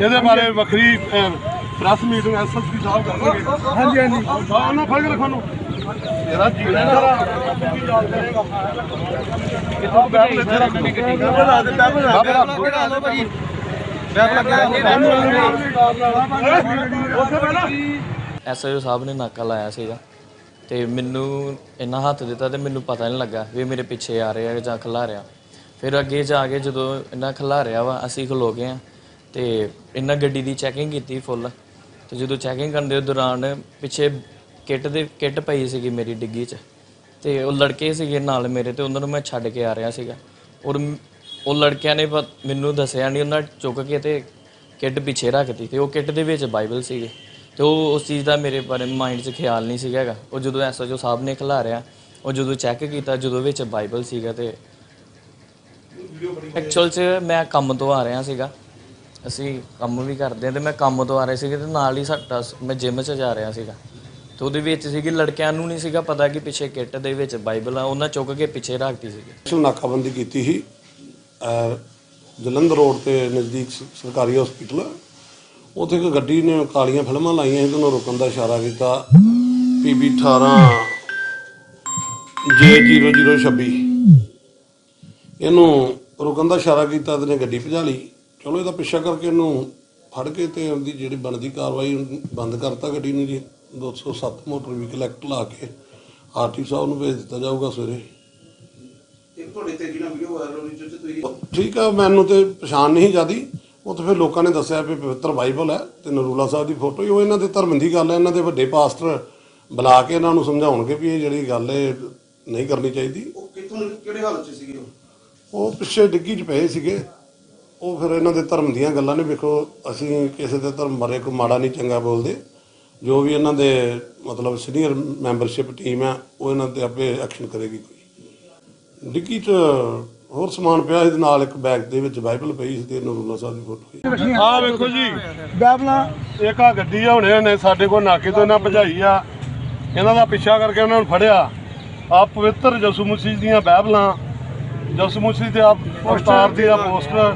ਇਹਦੇ ਬਾਰੇ ਵੱਖਰੀ ਪ੍ਰੈਸ ਮੀਟਿੰਗ ਐਸਐਸਪੀ ਸਾਹਿਬ ਕਰਨਗੇ। ਹਾਂਜੀ ਹਾਂਜੀ। ਸਾਹਿਬ ਨੂੰ ਫੜ ਕੇ ਰੱਖੋ ਨੂੰ। ਇਹਦਾ ਜੀਣਾ ਸਾਰਾ ਕਿੱਥੋਂ ਬੈਠ ਇੱਥੇ ਰੱਖ ਬਣਾ ਦੇ ਬਣਾ ਦੇ। ਉੱਥੇ ਬਣਾ ਐਸਆਈਓ ਸਾਹਿਬ ਨੇ ਨਾਕਾ ਲਾਇਆ ਸੀਗਾ ਤੇ ਮੈਨੂੰ ਇੰਨਾ ਹੱਥ ਦਿੱਤਾ ਤੇ ਮੈਨੂੰ ਪਤਾ ਨਹੀਂ ਲੱਗਾ ਵੀ ਮੇਰੇ ਪਿੱਛੇ ਆ ਰਿਹਾ ਜਾਂ ਖਿਲਾ ਰਿਹਾ ਫਿਰ ਅੱਗੇ ਜਾ ਕੇ ਜਦੋਂ ਇਹਨਾਂ ਖਿਲਾ ਰਿਹਾ ਵਾ ਅਸੀਂ ਖਲੋ ਗਏ ਆ ਤੇ ਇਹਨਾਂ ਗੱਡੀ ਦੀ ਚੈਕਿੰਗ ਕੀਤੀ ਫੁੱਲ ਤੇ ਜਦੋਂ ਚੈਕਿੰਗ ਕਰਨ ਦੇ ਦੌਰਾਨ ਪਿੱਛੇ ਕਿੱਟ ਦੇ, ਕਿੱਟ ਪਈ ਸੀਗੀ ਮੇਰੀ ਡਿੱਗੀ 'ਚ। ਤੇ ਉਹ ਲੜਕੇ ਸੀਗੇ ਨਾਲ ਮੇਰੇ ਤੇ, ਉਹਨਾਂ ਨੂੰ ਮੈਂ ਛੱਡ ਕੇ ਆ ਰਿਹਾ ਸੀਗਾ। ਔਰ ਉਹ ਲੜਕਿਆਂ ਨੇ ਪਤ- ਮੈਨੂੰ ਦੱਸਿਆ ਨਹੀਂ ਉਹਨਾਂ ਚੁੱਕ ਕੇ ਤੇ ਕਿੱਟ ਪਿੱਛੇ ਰੱਖਤੀ ਤੇ ਉਹ ਕਿੱਟ ਦੇ ਵਿੱਚ ਬਾਈਬਲ ਸੀਗੇ। ਤੇ ਉਹ ਉਸ ਚੀਜ਼ ਦਾ ਮੇਰੇ ਬਾਰੇ ਮਾਈਂਡ 'ਚ ਖਿਆਲ ਨਹੀਂ ਸੀਗਾ ਹੈਗਾ। ਉਹ ਜਦੋਂ ਐਸਐਚਓ ਸਾਹਿਬ ਨੇ ਖਿਲਾਰਿਆ ਉਹ ਜਦੋਂ ਚੈੱਕ ਕੀਤਾ, ਜਦੋਂ ਵਿੱਚ ਬਾਈਬਲ ਸੀਗਾ ਤੇ ਐਕਚੁਅਲ 'ਚ ਮੈਂ ਕੰਮ ਤੋਂ ਆ ਰਿਹਾ ਸੀਗਾ। ਅਸੀਂ ਕੰਮ ਵੀ ਕਰਦੇ ਹਾਂ ਤੇ ਮੈਂ ਕੰਮ ਤੋਂ ਆ ਰਿਹਾ ਸੀਗਾ ਤੇ ਨਾਲ ਹੀ ਸਾਡਾ ਮੈਂ ਜਿਮ 'ਚ ਜਾ ਰਿਹਾ ਸੀਗਾ। ਤੇ ਉਹਦੇ ਵਿੱਚ ਸੀਗੀ ਲੜਕਿਆਂ ਨੂੰ ਨਹੀਂ ਸੀਗਾ ਪਤਾ ਕਿ ਪਿੱਛੇ ਕਿੱਟ ਦੇ ਵਿੱਚ ਬਾਈਬਲ ਆ, ਉਹਨਾਂ ਚੁੱਕ ਕੇ ਪਿੱਛੇ ਰੱਖਤੀ ਸੀਗੀ। ਸਪੈਸ਼ਲ ਨਾਕਾਬੰਦੀ ਕੀਤੀ ਸੀ, ਅਹ, ਜਲੰਧਰ ਰੋਡ ਤੇ ਨਜ਼ਦੀਕ ਸ- ਸਰਕਾਰੀ ਹਸਪੀਟਲ ਉੱਥੇ ਇੱਕ ਗੱਡੀ ਨੇ ਕਾਲੀਆਂ ਫਿਲਮਾਂ ਲਾਈਆਂ ਸੀ ਤੇ ਉਹਨੂੰ ਰੁਕਣ ਦਾ ਇਸ਼ਾਰਾ ਕੀਤਾ। ਪੀਬੀ 18 J0026 ਇਹਨੂੰ ਰੁਕਣ ਦਾ ਇਸ਼ਾਰਾ ਕੀਤਾ ਤੇ ਨੇ ਗੱਡੀ ਭਜਾ ਲਈ। ਚਲੋ ਇਹਦਾ ਪਿੱਛਾ ਕਰਕੇ ਇਹਨੂੰ ਫੜ ਕੇ ਤੇ ਉਹਦੀ ਜਿਹੜੀ ਬਣਦੀ ਕਾਰਵਾਈ ਬੰਦ ਕਰਤਾ ਗੱਡੀ ਨੂੰ ਜੀ। 207 ਮੋਟਰ ਵਹੀਕਲ ਐਕਟ ਲਾ ਕੇ ਆਰਟੀ ਸਾਹਿਬ ਨੂੰ ਭੇਜ ਦਿੱਤਾ ਜਾਊਗਾ ਸਵੇਰੇ। ਠੀਕ ਆ ਮੈਨੂੰ ਤੇ ਪਛਾਣ ਨਹੀਂ ਜਿਆਦੀ। ਉਹ ਤਾਂ ਫਿਰ ਲੋਕਾਂ ਨੇ ਦੱਸਿਆ ਵੀ ਪਵਿੱਤਰ ਬਾਈਬਲ ਹੈ ਤੇ ਨਰੂਲਾ ਸਾਹਿਬ ਦੀ ਫੋਟੋ ਹੀ ਉਹ ਇਹਨਾਂ ਦੇ ਧਰਮ ਦੀ ਗੱਲ ਹੈ। ਇਹਨਾਂ ਦੇ ਵੱਡੇ ਪਾਸਟਰ ਬੁਲਾ ਕੇ ਇਹਨਾਂ ਨੂੰ ਸਮਝਾਉਣਗੇ ਵੀ ਇਹ ਜਿਹੜੀ ਗੱਲ ਹੈ ਨਹੀਂ ਕਰਨੀ ਚਾਹੀਦੀ। ਉਹ ਕਿੱਥੋਂ ਕਿਹੜੇ ਹਾਲਤ 'ਚ ਸੀਗੇ ਉਹ ਪਿੱਛੇ ਡਿੱਗੀ 'ਚ ਪਏ ਸੀਗੇ। ਉਹ ਫਿਰ ਇਹਨਾਂ ਦੇ ਧਰਮ ਦੀਆਂ ਗੱਲਾਂ ਨੇ ਵੇਖੋ ਅਸੀਂ ਕਿਸੇ ਦੇ ਧਰਮ ਬਾਰੇ ਕੋਈ ਮਾੜਾ ਨਹੀਂ ਚੰਗਾ ਬੋਲਦੇ। ਜੋ ਵੀ ਇਹਨਾਂ ਦੇ ਮਤਲਬ ਸੀਨੀਅਰ ਮੈਂਬਰਸ਼ਿਪ ਟੀਮ ਆ ਉਹ ਇਹਨਾਂ ਤੇ ਆਪੇ ਐਕਸ਼ਨ ਕਰੇਗੀ ਕੋਈ। ਡਿੱਗੀ 'ਚ ਹੋਰ ਸਮਾਨ ਪਿਆ ਤੇ ਨਾਲ ਇੱਕ ਬੈਗ ਦੇ ਵਿੱਚ ਬਾਈਬਲ ਪਈ ਸੀ ਤੇ ਨਰੂਲਾ ਸਾਹਿਬ ਦੀ ਫੋਟੋ ਸੀ ਆਹ ਵੇਖੋ ਜੀ। ਬੈਬਲਾਂ ਇੱਕ ਆ ਗੱਡੀ ਆ ਹੁਣੇ ਨੇ ਸਾਡੇ ਕੋਲ ਨਾਕੇ ਤੋਂ ਇਹਨਾਂ ਭਜਾਈ ਆ। ਇਹਨਾਂ ਦਾ ਪਿੱਛਾ ਕਰਕੇ ਉਹਨਾਂ ਨੂੰ ਫੜਿਆ। ਆ ਪਵਿੱਤਰ ਯਿਸੂ ਮਸੀਹ ਦੀਆਂ ਬਾਈਬਲਾਂ ਮਸੀਹ ਤੇ ਆ ਅਵਤਾਰ ਦੀ ਆ ਪੋਸਟਰ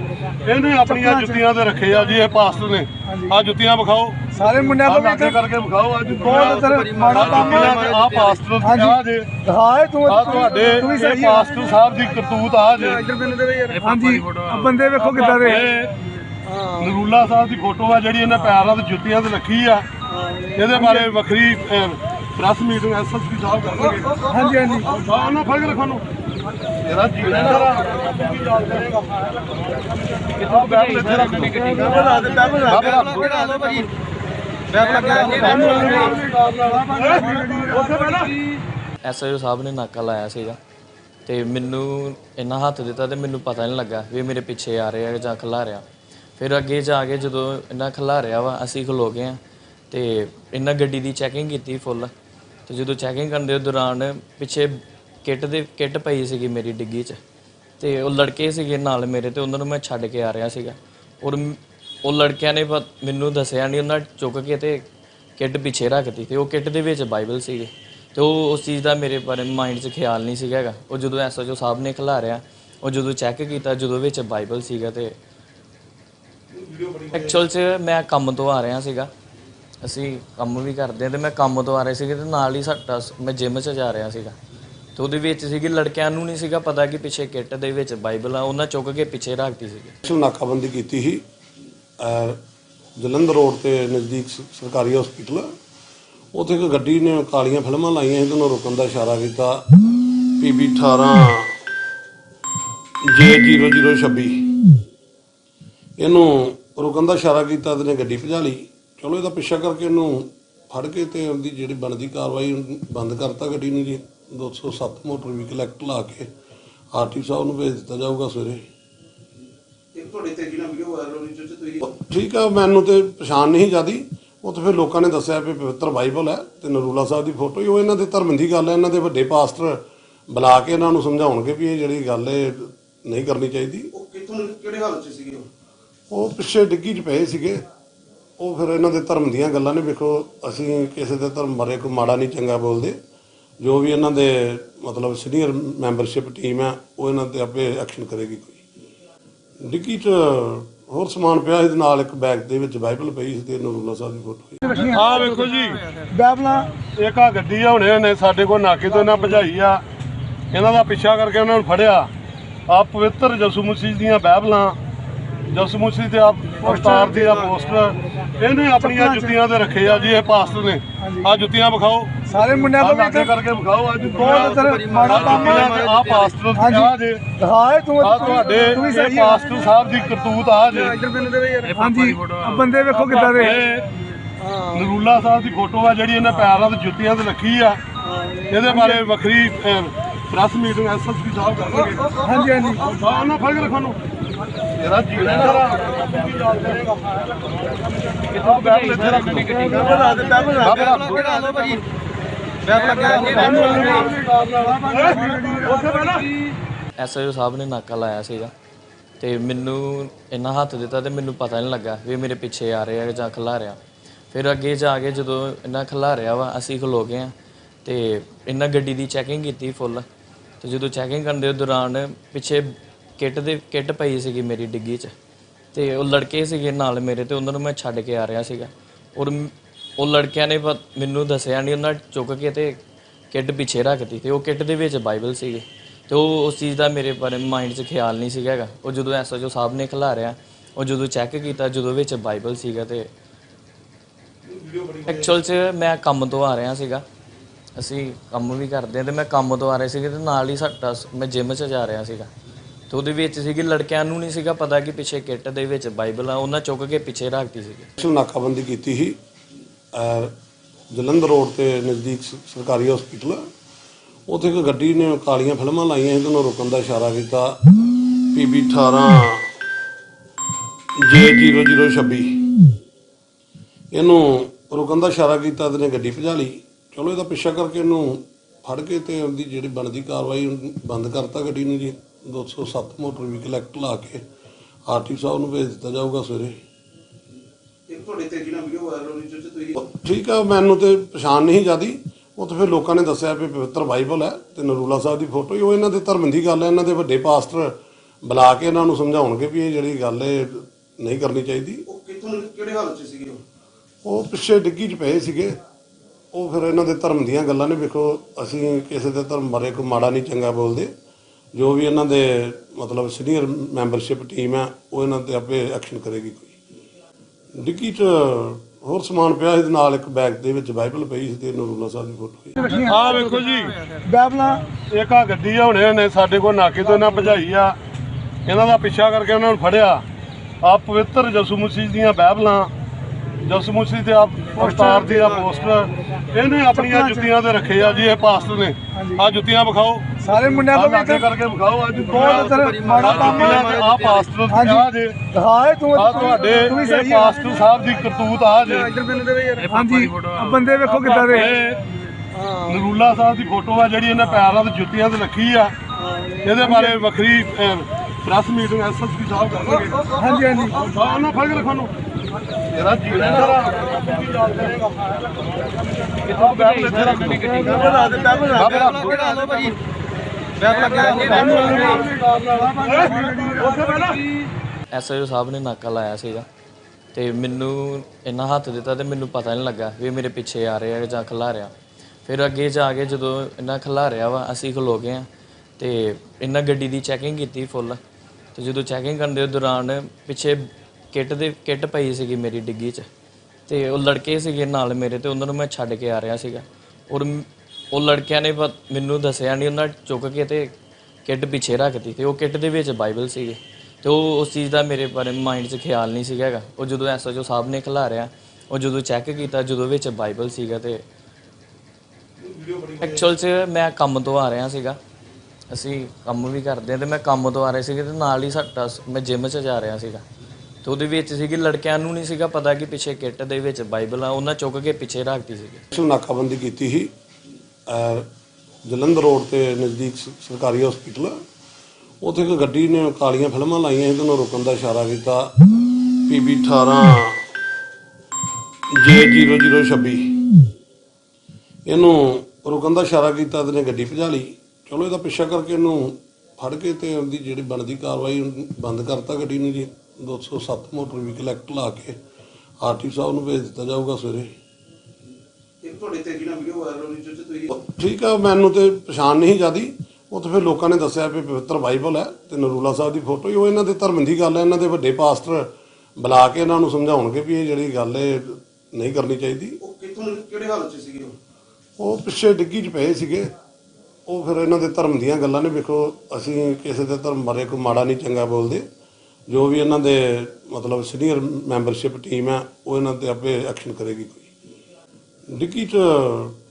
ਇਹਨੇ ਆਪਣੀਆਂ ਜੁੱਤੀਆਂ ਤੇ ਰੱਖੇ ਆ ਜੀ ਇਹ ਪਾਸਟਰ ਨੇ। ਆ ਜੁੱਤੀਆਂ ਵਿਖਾਓ। ਸਾਰੇ ਮੁੰਡਿਆਂ ਲਾਗੇ ਵੀ ਕਰਕੇ ਵਿਖਾਓ ਅੱਜ ਬਹੁਤ ਤਰ੍ਹਾਂ ਮਾੜਾ ਕੰਮ ਆ। ਪਾਸਟਰ ਆ ਜੇ। ਦਿਖਾਏ ਤੂੰ ਆ ਤੁਹਾਡੇ ਇਹ ਪਾਸਟਰ ਸਾਹਿਬ ਦੀ ਕਰਤੂਤ ਆ ਜੇ। ਹਾਂਜੀ। ਬੰਦੇ ਵੇਖੋ ਕਿੱਦਾਂ ਦੇ ਨਰੂਲਾ ਸਾਹਿਬ ਦੀ ਫੋਟੋ ਆ ਜਿਹੜੀ ਇਹਨਾਂ ਪੈਰਾਂ ਤੇ ਜੁੱਤੀਆਂ ਤੇ ਰੱਖੀ ਆ। ਇਹਦੇ ਬਾਰੇ ਵੱਖਰੀ ਪ੍ਰੈਸ ਮੀਟਿੰਗ ਐਸਐਸਪੀ ਸਾਹਿਬ ਕਰਨਗੇ। ਹਾਂਜੀ ਹਾਂਜੀ। ਸਾਹਿਬ ਨੂੰ ਫੜ ਕੇ ਰੱਖੋ ਨੂੰ ਇਹਦਾ ਜੀਣਾ ਸਾਰਾ ਕਿੱਥੋਂ ਬੈਠ ਇੱਥੇ ਰੱਖ ਬਣਾ ਦੇ? ਬਣਾ ਦੇ ਭਾਜੀ? ਉੱਥੇ ਬਣਾ ਐਸਆਈਓ ਸਾਹਿਬ ਨੇ ਨਾਕਾ ਲਾਇਆ ਸੀਗਾ ਤੇ ਮੈਨੂੰ ਇੰਨਾ ਹੱਥ ਦਿੱਤਾ ਤੇ ਮੈਨੂੰ ਪਤਾ ਨਹੀਂ ਲੱਗਾ ਵੀ ਮੇਰੇ ਪਿੱਛੇ ਆ ਰਿਹਾ ਜਾਂ ਖਿਲਾ ਰਿਹਾ। ਫਿਰ ਅੱਗੇ ਜਾ ਕੇ ਜਦੋਂ ਇਹਨਾਂ ਖਿਲਾ ਰਿਹਾ ਵਾ ਅਸੀਂ ਖਲੋ ਗਏ ਆ ਤੇ ਇਹਨਾਂ ਗੱਡੀ ਦੀ ਚੈਕਿੰਗ ਕੀਤੀ ਫੁੱਲ ਤੇ ਜਦੋਂ ਚੈਕਿੰਗ ਕਰਨ ਦੇ ਦੌਰਾਨ ਪਿੱਛੇ ਕਿੱਟ ਦੇ, ਕਿੱਟ ਪਈ ਸੀਗੀ ਮੇਰੀ ਡਿੱਗੀ 'ਚ। ਤੇ ਉਹ ਲੜਕੇ ਸੀਗੇ ਨਾਲ ਮੇਰੇ ਤੇ, ਉਹਨਾਂ ਨੂੰ ਮੈਂ ਛੱਡ ਕੇ ਆ ਰਿਹਾ ਸੀਗਾ। ਔਰ ਉਹ ਲੜਕਿਆਂ ਨੇ ਪਤ- ਮੈਨੂੰ ਦੱਸਿਆ ਨਹੀਂ ਉਹਨਾਂ ਚੁੱਕ ਕੇ ਤੇ ਕਿੱਟ ਪਿੱਛੇ ਰੱਖਤੀ ਤੇ ਉਹ ਕਿੱਟ ਦੇ ਵਿੱਚ ਬਾਈਬਲ ਸੀਗੇ। ਤੇ ਉਹ ਉਸ ਚੀਜ਼ ਦਾ ਮੇਰੇ ਬਾਰੇ ਮਾਈਂਡ 'ਚ ਖਿਆਲ ਨਹੀਂ ਸੀਗਾ ਹੈਗਾ। ਉਹ ਜਦੋਂ ਐਸਐਚਓ ਸਾਹਿਬ ਨੇ ਖਿਲਾਰਿਆ ਉਹ ਜਦੋਂ ਚੈੱਕ ਕੀਤਾ, ਜਦੋਂ ਵਿੱਚ ਬਾਈਬਲ ਸੀਗਾ ਤੇ ਐਕਚੁਅਲ 'ਚ ਮੈਂ ਕੰਮ ਤੋਂ ਆ ਰਿਹਾ ਸੀਗਾ। ਅਸੀਂ ਕੰਮ ਵੀ ਕਰਦੇ ਹਾਂ ਤੇ ਮੈਂ ਕੰਮ ਤੋਂ ਆ ਰਿਹਾ ਸੀਗਾ ਤੇ ਨਾਲ ਹੀ ਸਾਡਾ ਸ- ਮੈਂ ਜਿਮ 'ਚ ਜਾ ਰਿਹਾ ਸੀਗਾ। ਤੇ ਉਹਦੇ ਵਿੱਚ ਸੀਗੀ, ਲੜਕਿਆਂ ਨੂੰ ਨਹੀਂ ਸੀਗਾ ਪਤਾ ਕਿ ਪਿੱਛੇ ਕਿੱਟ ਦੇ ਵਿੱਚ ਬਾਈਬਲ ਆ, ਉਹਨਾਂ ਚੁੱਕ ਕੇ ਪਿੱਛੇ ਰੱਖਤੀ ਸੀਗੀ। ਸਪੈਸ਼ਲ ਨਾਕਾਬੰਦੀ ਕੀਤੀ ਸੀ, ਅਹ, ਜਲੰਧਰ ਰੋਡ ਤੇ ਨਜ਼ਦੀਕ ਸ- ਸਰਕਾਰੀ ਹਸਪੀਟਲ ਉੱਥੇ ਇੱਕ ਗੱਡੀ ਨੇ ਕਾਲੀਆਂ ਫਿਲਮਾਂ ਲਾਈਆਂ ਸੀ ਤੇ ਉਹਨੂੰ ਰੁਕਣ ਦਾ ਇਸ਼ਾਰਾ ਕੀਤਾ। ਪੀਬੀ 18 J0026 ਇਹਨੂੰ ਰੁਕਣ ਦਾ ਇਸ਼ਾਰਾ ਕੀਤਾ ਤੇ ਨੇ ਗੱਡੀ ਭਜਾ ਲਈ। ਚਲੋ, ਇਹਦਾ ਪਿੱਛਾ ਕਰਕੇ ਇਹਨੂੰ ਫੜ ਕੇ ਤੇ ਉਹਦੀ ਜਿਹੜੀ ਬਣਦੀ ਕਾਰਵਾਈ, ਉਹਨੂੰ ਬੰਦ ਕਰਤਾ ਗੱਡੀ ਨੂੰ ਜੀ। 207 ਮੋਟਰ ਵਹੀਕਲ ਐਕਟ ਲਾ ਕੇ ਆਰਟੀ ਸਾਹਿਬ ਨੂੰ ਭੇਜ ਦਿੱਤਾ ਜਾਊਗਾ ਸਵੇਰੇ। ਇੱਕ ਤੁਹਾਡੇ ਤੇ ਜਿਹੜਾ ਵੀਡੀਓ ਵਾਇਰਲ ਹੋਈ ਜਿਸ 'ਚ ਤੁਸੀਂ ਠੀਕ ਆ ਮੈਨੂੰ ਤੇ ਪਛਾਣ ਨਹੀਂ ਜਿਆਦੀ ਉਹ ਤਾਂ ਫਿਰ ਲੋਕਾਂ ਨੇ ਦੱਸਿਆ ਵੀ ਪਵਿੱਤਰ ਬਾਈਬਲ ਹੈ ਤੇ ਨਰੂਲਾ ਸਾਹਿਬ ਦੀ ਫੋਟੋ ਹੀ ਉਹ ਇਹਨਾਂ ਦੇ ਧਰਮ ਦੀ ਗੱਲ ਹੈ। ਇਹਨਾਂ ਦੇ ਵੱਡੇ ਪਾਸਟਰ ਬੁਲਾ ਕੇ ਇਹਨਾਂ ਨੂੰ ਸਮਝਾਉਣਗੇ ਵੀ ਇਹ ਜਿਹੜੀ ਗੱਲ ਹੈ ਨਹੀਂ ਕਰਨੀ ਚਾਹੀਦੀ। ਉਹ ਕਿੱਥੋਂ ਕਿਹੜੇ ਹਾਲਤ 'ਚ ਸੀਗੇ ਉਹ? ਉਹ ਪਿੱਛੇ ਡਿੱਗੀ 'ਚ ਪਏ ਸੀਗੇ। ਉਹ ਫਿਰ ਇਹਨਾਂ ਦੇ ਧਰਮ ਦੀਆਂ ਗੱਲਾਂ ਨੇ ਵੇਖੋ ਅਸੀਂ ਕਿਸੇ ਦੇ ਧਰਮ ਬਾਰੇ ਕੋਈ ਮਾੜਾ ਨਹੀਂ ਚੰਗਾ ਬੋਲਦੇ। ਜੋ ਵੀ ਇਹਨਾਂ ਦੇ ਮਤਲਬ ਸੀਨੀਅਰ ਮੈਂਬਰਸ਼ਿਪ ਟੀਮ ਆ ਉਹ ਇਹਨਾਂ ਤੇ ਆਪੇ ਐਕਸ਼ਨ ਕਰੇਗੀ ਕੋਈ। ਡਿੱਗੀ 'ਚ ਹੋਰ ਸਮਾਨ ਪਿਆ ਇਹਦੇ ਨਾਲ ਇੱਕ ਬੈਗ ਦੇ ਵਿੱਚ ਬਾਈਬਲ ਪਈ ਸੀ ਤੇ ਨਰੂਲਾ ਸਾਹਿਬ ਦੀ ਫੋਟੋ ਸੀ ਵੇਖੋ ਜੀ। ਬੈਬਲਾਂ ਇੱਕ ਆ ਗੱਡੀ ਆ, ਹੁਣੇ ਨੇ ਸਾਡੇ ਕੋਲ ਨਾਕੇ ਤੋਂ ਇਹਨਾਂ ਭਜਾਈ ਆ। ਇਹਨਾਂ ਦਾ ਪਿੱਛਾ ਕਰਕੇ ਉਹਨਾਂ ਨੂੰ ਫੜਿਆ। ਆ ਪਵਿੱਤਰ ਯਿਸੂ ਮਸੀਹ ਦੀਆਂ ਬਾਈਬਲਾਂ ਯਿਸੂ ਮਸੀਹ ਤੇ ਆ ਅਵਤਾਰ ਦੀ ਆ ਪੋਸਟਰ ਇਹਨੇ ਆਪਣੀਆਂ ਜੁੱਤੀਆਂ ਤੇ ਰੱਖੇ ਆ ਜੀ ਇਹ ਪਾਸਟਰ ਨੇ। ਆ ਜੁੱਤੀਆਂ ਵਿਖਾਓ। ਸਾਰੇ ਮੁੰਡਿਆਂ ਕੋਲ ਇੱਥੇ ਕਰਕੇ ਵਿਖਾਓ। ਆ ਬਹੁਤ ਇੱਧਰ ਮਾੜਾ ਕੰਮ ਆ। ਆ ਪਾਸਟਰ। ਆ ਜੇ। ਹਾਏ ਤੂੰ ਆ ਤੁਹਾਡੇ ਇਹ ਸਹੀ ਪਾਸਟਰ ਸਾਹਿਬ ਦੀ ਕਰਤੂਤ ਆ ਜੇ। ਹਾਂਜੀ। ਬੰਦੇ ਵੇਖੋ ਕਿੱਦਾਂ ਦੇ ਨਰੂਲਾ ਸਾਹਿਬ ਦੀ ਫੋਟੋ ਆ ਜਿਹੜੀ ਇਹਨੇ ਪੈਰਾਂ ਤੇ ਜੁੱਤੀਆਂ ਤੇ ਰੱਖੀ ਆ। ਇਹਦੇ ਬਾਰੇ ਵੱਖਰੀ ਪ੍ਰੈਸ ਮੀਟਿੰਗ ਐਸਐਸਪੀ ਸਾਹਿਬ ਕਰਨਗੇ ਹਾਂਜੀ ਹਾਂਜੀ। ਆ ਉਹਨਾਂ ਫੜ ਕੇ ਰੱਖੋ ਨੂੰ ਇਹਦਾ ਜੀਣਾ ਕਿੱਥੋਂ ਬੈਠ ਸਾਹਿਬ ਨੇ ਨਾਕਾ ਲਾਇਆ ਸੀਗਾ ਤੇ ਮੈਨੂੰ ਇੰਨਾ ਹੱਥ ਦਿੱਤਾ ਤੇ ਮੈਨੂੰ ਪਤਾ ਨਹੀਂ ਲੱਗਾ ਵੀ ਮੇਰੇ ਪਿੱਛੇ ਆ ਰਹੇ ਆ ਜਾਂ ਖਿਲਾ ਰਿਹਾ ਫਿਰ ਅੱਗੇ ਜਾ ਕੇ ਜਦੋਂ ਇਹਨਾਂ ਖਿਲਾ ਰਿਹਾ ਵਾ ਅਸੀਂ ਖਲੋ ਗਏ ਆ ਤੇ ਇਹਨਾਂ ਗੱਡੀ ਦੀ ਚੈਕਿੰਗ ਕੀਤੀ ਫੁੱਲ ਤੇ ਜਦੋਂ ਚੈਕਿੰਗ ਕਰਨ ਦੇ ਦੌਰਾਨ ਪਿੱਛੇ ਕਿੱਟ ਦੇ, ਕਿੱਟ ਪਈ ਸੀਗੀ ਮੇਰੀ ਡਿੱਗੀ 'ਚ। ਤੇ ਉਹ ਲੜਕੇ ਸੀਗੇ ਨਾਲ ਮੇਰੇ ਤੇ, ਉਹਨਾਂ ਨੂੰ ਮੈਂ ਛੱਡ ਕੇ ਆ ਰਿਹਾ ਸੀਗਾ। ਔਰ ਮ- ਉਹ ਲੜਕਿਆਂ ਨੇ ਪਤ- ਮੈਨੂੰ ਦੱਸਿਆ ਨਹੀਂ ਉਹਨਾਂ ਚੁੱਕ ਕੇ ਤੇ ਕਿੱਟ ਪਿੱਛੇ ਰੱਖਤੀ ਤੇ ਉਹ ਕਿੱਟ ਦੇ ਵਿੱਚ ਬਾਈਬਲ ਸੀਗੇ। ਤੇ ਉਹ ਉਸ ਚੀਜ਼ ਦਾ ਮੇਰੇ ਬਾਰੇ ਮਾਈਂਡ 'ਚ ਖਿਆਲ ਨਹੀਂ ਸੀਗਾ ਹੈਗਾ। ਉਹ ਜਦੋਂ ਐਸਐਚਓ ਸਾਹਿਬ ਨੇ ਖਿਲਾਰਿਆ ਉਹ ਜਦੋਂ ਚੈੱਕ ਕੀਤਾ, ਜਦੋਂ ਵਿੱਚ ਬਾਈਬਲ ਸੀਗਾ ਤੇ ਐਕਚੁਅਲ 'ਚ ਮੈਂ ਕੰਮ ਤੋਂ ਆ ਰਿਹਾ ਸੀਗਾ। ਅਸੀਂ ਕੰਮ ਵੀ ਕਰਦੇ ਹਾਂ ਤੇ ਮੈਂ ਕੰਮ ਤੋਂ ਆ ਰਿਹਾ ਸੀਗਾ ਤੇ ਨਾਲ ਹੀ ਸਾਡਾ ਮੈਂ ਜਿਮ 'ਚ ਜਾ ਰਿਹਾ ਸੀਗਾ। ਤੇ ਉਹਦੇ ਵਿੱਚ ਸੀਗੀ, ਲੜਕਿਆਂ ਨੂੰ ਨਹੀਂ ਸੀਗਾ ਪਤਾ ਕਿ ਪਿੱਛੇ ਕਿੱਟ ਦੇ ਵਿੱਚ ਬਾਈਬਲ ਆ, ਉਹਨਾਂ ਚੁੱਕ ਕੇ ਪਿੱਛੇ ਰੱਖਤੀ ਸੀਗੀ। ਸਪੈਸ਼ਲ ਨਾਕਾਬੰਦੀ ਕੀਤੀ ਸੀ, ਅਹ, ਜਲੰਧਰ ਰੋਡ ਤੇ ਨਜ਼ਦੀਕ ਸ- ਸਰਕਾਰੀ ਹਸਪੀਟਲ ਉੱਥੇ ਇੱਕ ਗੱਡੀ ਨੇ ਕਾਲੀਆਂ ਫਿਲਮਾਂ ਲਾਈਆਂ ਸੀ ਤੇ ਉਹਨੂੰ ਰੁਕਣ ਦਾ ਇਸ਼ਾਰਾ ਕੀਤਾ। ਪੀਬੀ 18 J0026 ਇਹਨੂੰ ਰੁਕਣ ਦਾ ਇਸ਼ਾਰਾ ਕੀਤਾ ਤੇ ਨੇ ਗੱਡੀ ਭਜਾ ਲਈ। ਚਲੋ ਇਹਦਾ ਪਿੱਛਾ ਕਰਕੇ ਇਹਨੂੰ ਫੜ ਕੇ ਤੇ ਉਹਦੀ ਜਿਹੜੀ ਬਣਦੀ ਕਾਰਵਾਈ, ਉਹਨੂੰ ਬੰਦ ਕਰਤਾ ਗੱਡੀ ਨੂੰ ਜੀ। 207 ਮੋਟਰ ਵਹੀਕਲ ਐਕਟ ਲਾ ਕੇ ਆਰਟੀ ਸਾਹਿਬ ਨੂੰ ਭੇਜ ਦਿੱਤਾ ਜਾਊਗਾ ਸਵੇਰੇ। ਇੱਕ ਤੁਹਾਡੇ ਤੇ ਜਿਹੜਾ ਵੀਡੀਓ ਵਾਇਰਲ ਹੋਈ ਜਿਸ 'ਚ ਤੁਸੀਂ ਠੀਕ ਆ ਮੈਨੂੰ ਤੇ ਪਛਾਣ ਨਹੀਂ ਜਿਆਦੀ। ਉਹ ਤਾਂ ਫਿਰ ਲੋਕਾਂ ਨੇ ਦੱਸਿਆ ਵੀ ਪਵਿੱਤਰ ਬਾਈਬਲ ਹੈ ਤੇ ਨਰੂਲਾ ਸਾਹਿਬ ਦੀ ਫੋਟੋ ਹੀ ਉਹ ਇਹਨਾਂ ਦੇ ਧਰਮ ਦੀ ਗੱਲ ਹੈ। ਇਹਨਾਂ ਦੇ ਵੱਡੇ ਪਾਸਟਰ ਬੁਲਾ ਕੇ ਇਹਨਾਂ ਨੂੰ ਸਮਝਾਉਣਗੇ ਵੀ ਇਹ ਜਿਹੜੀ ਗੱਲ ਹੈ ਨਹੀਂ ਕਰਨੀ ਚਾਹੀਦੀ। ਉਹ ਕਿੱਥੋਂ ਕਿਹੜੇ ਹਾਲਤ 'ਚ ਸੀਗੇ ਉਹ? ਉਹ ਪਿੱਛੇ ਡਿੱਗੀ 'ਚ ਪਏ ਸੀਗੇ। ਉਹ ਫਿਰ ਇਹਨਾਂ ਦੇ ਧਰਮ ਦੀਆਂ ਗੱਲਾਂ ਨੇ। ਵੇਖੋ ਅਸੀਂ ਕਿਸੇ ਦੇ ਧਰਮ ਬਾਰੇ ਕੋਈ ਮਾੜਾ ਨਹੀਂ ਚੰਗਾ ਬੋਲਦੇ। ਜੋ ਵੀ ਇਹਨਾਂ ਦੇ ਮਤਲਬ ਸੀਨੀਅਰ ਮੈਂਬਰਸ਼ਿਪ ਟੀਮ ਹੈ, ਉਹ ਇਹਨਾਂ ਤੇ ਆਪੇ ਐਕਸ਼ਨ ਕਰੇਗੀ ਕੋਈ। ਡਿੱਗੀ 'ਚ ਹੋਰ ਸਮਾਨ ਪਿਆ ਇਹਦੇ ਨਾਲ ਇੱਕ ਬੈਗ ਦੇ ਵਿੱਚ ਬਾਈਬਲ ਪਈ ਸੀ ਤੇ ਨਰੂਲਾ ਸਾਹਿਬ ਦੀ ਫੋਟੋ ਸੀ ਆਹ ਵੇਖੋ ਜੀ, ਬੈਬਲਾਂ, ਇੱਕ ਆ ਗੱਡੀ ਆ ਹੁਣੇ ਨੇ ਸਾਡੇ ਕੋਲ ਨਾਕੇ ਤੋਂ ਇਹਨਾਂ ਭਜਾਈ ਆ। ਇਹਨਾਂ ਦਾ ਪਿੱਛਾ ਕਰਕੇ ਉਹਨਾਂ ਨੂੰ ਫੜਿਆ। ਆ ਪਵਿੱਤਰ ਯਿਸੂ ਮਸੀਹ ਦੀਆਂ ਬਾਈਬਲਾਂ ਮਸੀਹ ਤੇ ਆ ਅਵਤਾਰ ਦੀ ਆ ਪੋਸਟਰ ਇਹਨੇ ਆਪਣੀਆਂ ਜੁੱਤੀਆਂ ਤੇ ਰੱਖੇ ਆ ਜੀ ਇਹ ਪਾਸਟਰ ਨੇ। ਆ ਜੁੱਤੀਆਂ ਵਿਖਾਓ। ਸਾਰੇ ਮੁੰਡਿਆਂ ਕੋਲ ਵੀ ਕਰਕੇ ਵਿਖਾਓ ਅੱਜ ਬਹੁਤ ਮਾੜਾ ਕੰਮ ਆ। ਆ ਪਾਸਟਰ। ਆ ਜੇ ਹਾਏ ਤੂੰ ਆ ਤੁਹਾਡੇ ਇਹ ਪਾਸਟਰ ਸਾਹਿਬ ਦੀ ਕਰਤੂਤ ਆ ਜੇ। ਹਾਂਜੀ ਬੰਦੇ ਵੇਖੋ ਕਿੱਦਾਂ ਦੇ। ਨਰੂਲਾ ਸਾਹਿਬ ਦੀ ਫੋਟੋ ਆ ਜਿਹੜੀ ਇਹਨੇ ਪੈਰਾਂ ਤੇ ਜੁੱਤੀਆਂ ਤੇ ਰੱਖੀ ਆ। ਇਹਦੇ ਬਾਰੇ ਵੱਖਰੀ ਪ੍ਰੈਸ ਮੀਟਿੰਗ ਐਸਐਸਪੀ ਸਾਹਿਬ ਕਰਨਗੇ ਹਾਂਜੀ ਹਾਂਜੀ। ਉਹਨਾਂ ਫੜ ਕੇ ਰੱਖੋ ਨੂੰ ਇਹਦਾ ਜੀਣਾ ਕਿੱਥੋਂ ਬੈਠ ਸਾਹਿਬ ਨੇ ਨਾਕਾ ਲਾਇਆ ਸੀਗਾ ਤੇ ਮੈਨੂੰ ਇੰਨਾ ਹੱਥ ਦਿੱਤਾ ਤੇ ਮੈਨੂੰ ਪਤਾ ਨਹੀਂ ਲੱਗਾ ਵੀ ਇਹ ਮੇਰੇ ਪਿੱਛੇ ਆ ਰਹੇ ਆ ਜਾਂ ਖਿਲਾ ਰਿਹਾ। ਫਿਰ ਅੱਗੇ ਜਾ ਕੇ ਜਦੋਂ ਇਹਨਾਂ ਖਿਲਾ ਰਿਹਾ ਵਾ ਅਸੀਂ ਖਲੋ ਗਏ ਆ ਤੇ ਇਹਨਾਂ ਗੱਡੀ ਦੀ ਚੈਕਿੰਗ ਕੀਤੀ ਫੁੱਲ ਤੇ ਜਦੋਂ ਚੈਕਿੰਗ ਕਰਨ ਦੇ ਦੌਰਾਨ ਪਿੱਛੇ ਕਿੱਟ ਦੇ, ਕਿੱਟ ਪਈ ਸੀਗੀ ਮੇਰੀ ਡਿੱਗੀ 'ਚ। ਤੇ ਉਹ ਲੜਕੇ ਸੀਗੇ ਨਾਲ ਮੇਰੇ ਤੇ, ਉਹਨਾਂ ਨੂੰ ਮੈਂ ਛੱਡ ਕੇ ਆ ਰਿਹਾ ਸੀਗਾ। ਔਰ ਉਹ ਲੜਕਿਆਂ ਨੇ ਪਤ- ਮੈਨੂੰ ਦੱਸਿਆ ਨਹੀਂ ਉਹਨਾਂ ਚੁੱਕ ਕੇ ਤੇ ਕਿੱਟ ਪਿੱਛੇ ਰੱਖਤੀ ਤੇ ਉਹ ਕਿੱਟ ਦੇ ਵਿੱਚ ਬਾਈਬਲ ਸੀਗੇ। ਤੇ ਉਹ ਉਸ ਚੀਜ਼ ਦਾ ਮੇਰੇ ਬਾਰੇ ਮਾਈਂਡ 'ਚ ਖਿਆਲ ਨਹੀਂ ਸੀਗਾ ਹੈਗਾ। ਉਹ ਜਦੋਂ ਐਸਐਚਓ ਸਾਹਿਬ ਨੇ ਖਿਲਾ ਖਿਲਾਰਿਆ ਉਹ ਜਦੋਂ ਚੈੱਕ ਕੀਤਾ, ਜਦੋਂ ਵਿੱਚ ਬਾਈਬਲ ਸੀਗਾ ਤੇ ਐਕਚੁਅਲ 'ਚ ਮੈਂ ਕੰਮ ਤੋਂ ਆ ਰਿਹਾ ਸੀਗਾ। ਅਸੀਂ ਕੰਮ ਵੀ ਕਰਦੇ ਹਾਂ ਤੇ ਮੈਂ ਕੰਮ ਤੋਂ ਆ ਰਿਹਾ ਸੀਗਾ ਤੇ ਨਾਲ ਹੀ ਸਾਡਾ ਮੈਂ ਜਿਮ 'ਚ ਜਾ ਰਿਹਾ ਸੀਗਾ। ਤੇ ਉਹਦੇ ਵਿੱਚ ਸੀਗੀ, ਲੜਕਿਆਂ ਨੂੰ ਨਹੀਂ ਸੀਗਾ ਪਤਾ ਕਿ ਪਿੱਛੇ ਕਿੱਟ ਦੇ ਵਿੱਚ ਬਾਈਬਲ ਆ, ਉਹਨਾਂ ਚੁੱਕ ਕੇ ਪਿੱਛੇ ਰੱਖਤੀ ਸੀਗੀ। ਸਪੈਸ਼ਲ ਨਾਕਾਬੰਦੀ ਕੀਤੀ ਸੀ, ਅਹ, ਜਲੰਧਰ ਰੋਡ ਤੇ ਨਜ਼ਦੀਕ ਸ- ਸਰਕਾਰੀ ਹਸਪੀਟਲ ਉੱਥੇ ਇੱਕ ਗੱਡੀ ਨੇ ਕਾਲੀਆਂ ਫਿਲਮਾਂ ਲਾਈਆਂ ਸੀ, ਤੇ ਉਹਨੂੰ ਰੁਕਣ ਦਾ ਇਸ਼ਾਰਾ ਕੀਤਾ। ਪੀਬੀ 18 J0026 ਇਹਨੂੰ ਰੁਕਣ ਦਾ ਇਸ਼ਾਰਾ ਕੀਤਾ ਤੇ ਨੇ ਗੱਡੀ ਭਜਾ ਲਈ। ਚਲੋ, ਇਹਦਾ ਪਿੱਛਾ ਕਰਕੇ ਇਹਨੂੰ ਫੜ ਕੇ ਤੇ ਉਹਦੀ ਜਿਹੜੀ ਬਣਦੀ ਕਾਰਵਾਈ, ਉਹਨੂੰ ਬੰਦ ਕਰਤਾ ਗੱਡੀ ਨੂੰ ਜੀ। 207 ਮੋਟਰ ਵਹੀਕਲ ਐਕਟ ਲਾ ਕੇ ਆਰਟੀ ਸਾਹਿਬ ਨੂੰ ਭੇਜ ਦਿੱਤਾ ਜਾਊਗਾ ਸਵੇਰੇ। ਇੱਕ ਤੁਹਾਡੇ ਤੇ ਜਿਹੜਾ ਵੀਡੀਓ ਵਾਇਰਲ ਹੋਈ ਜਿਸ 'ਚ ਤੁਸੀਂ ਠੀਕ ਆ ਮੈਨੂੰ ਤੇ ਪਛਾਣ ਨਹੀਂ ਜਿਆਦੀ ਉਹ ਤਾਂ ਫਿਰ ਲੋਕਾਂ ਨੇ ਦੱਸਿਆ ਵੀ ਪਵਿੱਤਰ ਬਾਈਬਲ ਹੈ ਤੇ ਨਰੂਲਾ ਸਾਹਿਬ ਦੀ ਫੋਟੋ ਹੀ ਉਹ ਇਹਨਾਂ ਦੇ ਧਰਮ ਦੀ ਗੱਲ ਹੈ। ਇਹਨਾਂ ਦੇ ਵੱਡੇ ਪਾਸਟਰ ਬੁਲਾ ਕੇ ਇਹਨਾਂ ਨੂੰ ਸਮਝਾਉਣਗੇ ਵੀ ਇਹ ਜਿਹੜੀ ਗੱਲ ਹੈ ਨਹੀਂ ਕਰਨੀ ਚਾਹੀਦੀ। ਉਹ ਕਿੱਥੋਂ ਕਿਹੜੇ ਹਾਲਤ 'ਚ ਸੀਗੇ ਉਹ? ਉਹ ਪਿੱਛੇ ਡਿੱਗੀ 'ਚ ਪਏ ਸੀਗੇ। ਉਹ ਫਿਰ ਇਹਨਾਂ ਦੇ ਧਰਮ ਦੀਆਂ ਗੱਲਾਂ ਨੇ। ਵੇਖੋ ਅਸੀਂ ਕਿਸੇ ਦੇ ਧਰਮ ਬਾਰੇ ਕੋਈ ਮਾੜਾ ਨਹੀਂ ਚੰਗਾ ਬੋਲਦੇ। ਜੋ ਵੀ ਇਹਨਾਂ ਦੇ ਮਤਲਬ ਸੀਨੀਅਰ ਮੈਂਬਰਸ਼ਿਪ ਟੀਮ ਹੈ ਉਹ ਇਹਨਾਂ ਤੇ ਆਪੇ ਐਕਸ਼ਨ ਕਰੇਗੀ ਕੋਈ। ਡਿੱਗੀ 'ਚ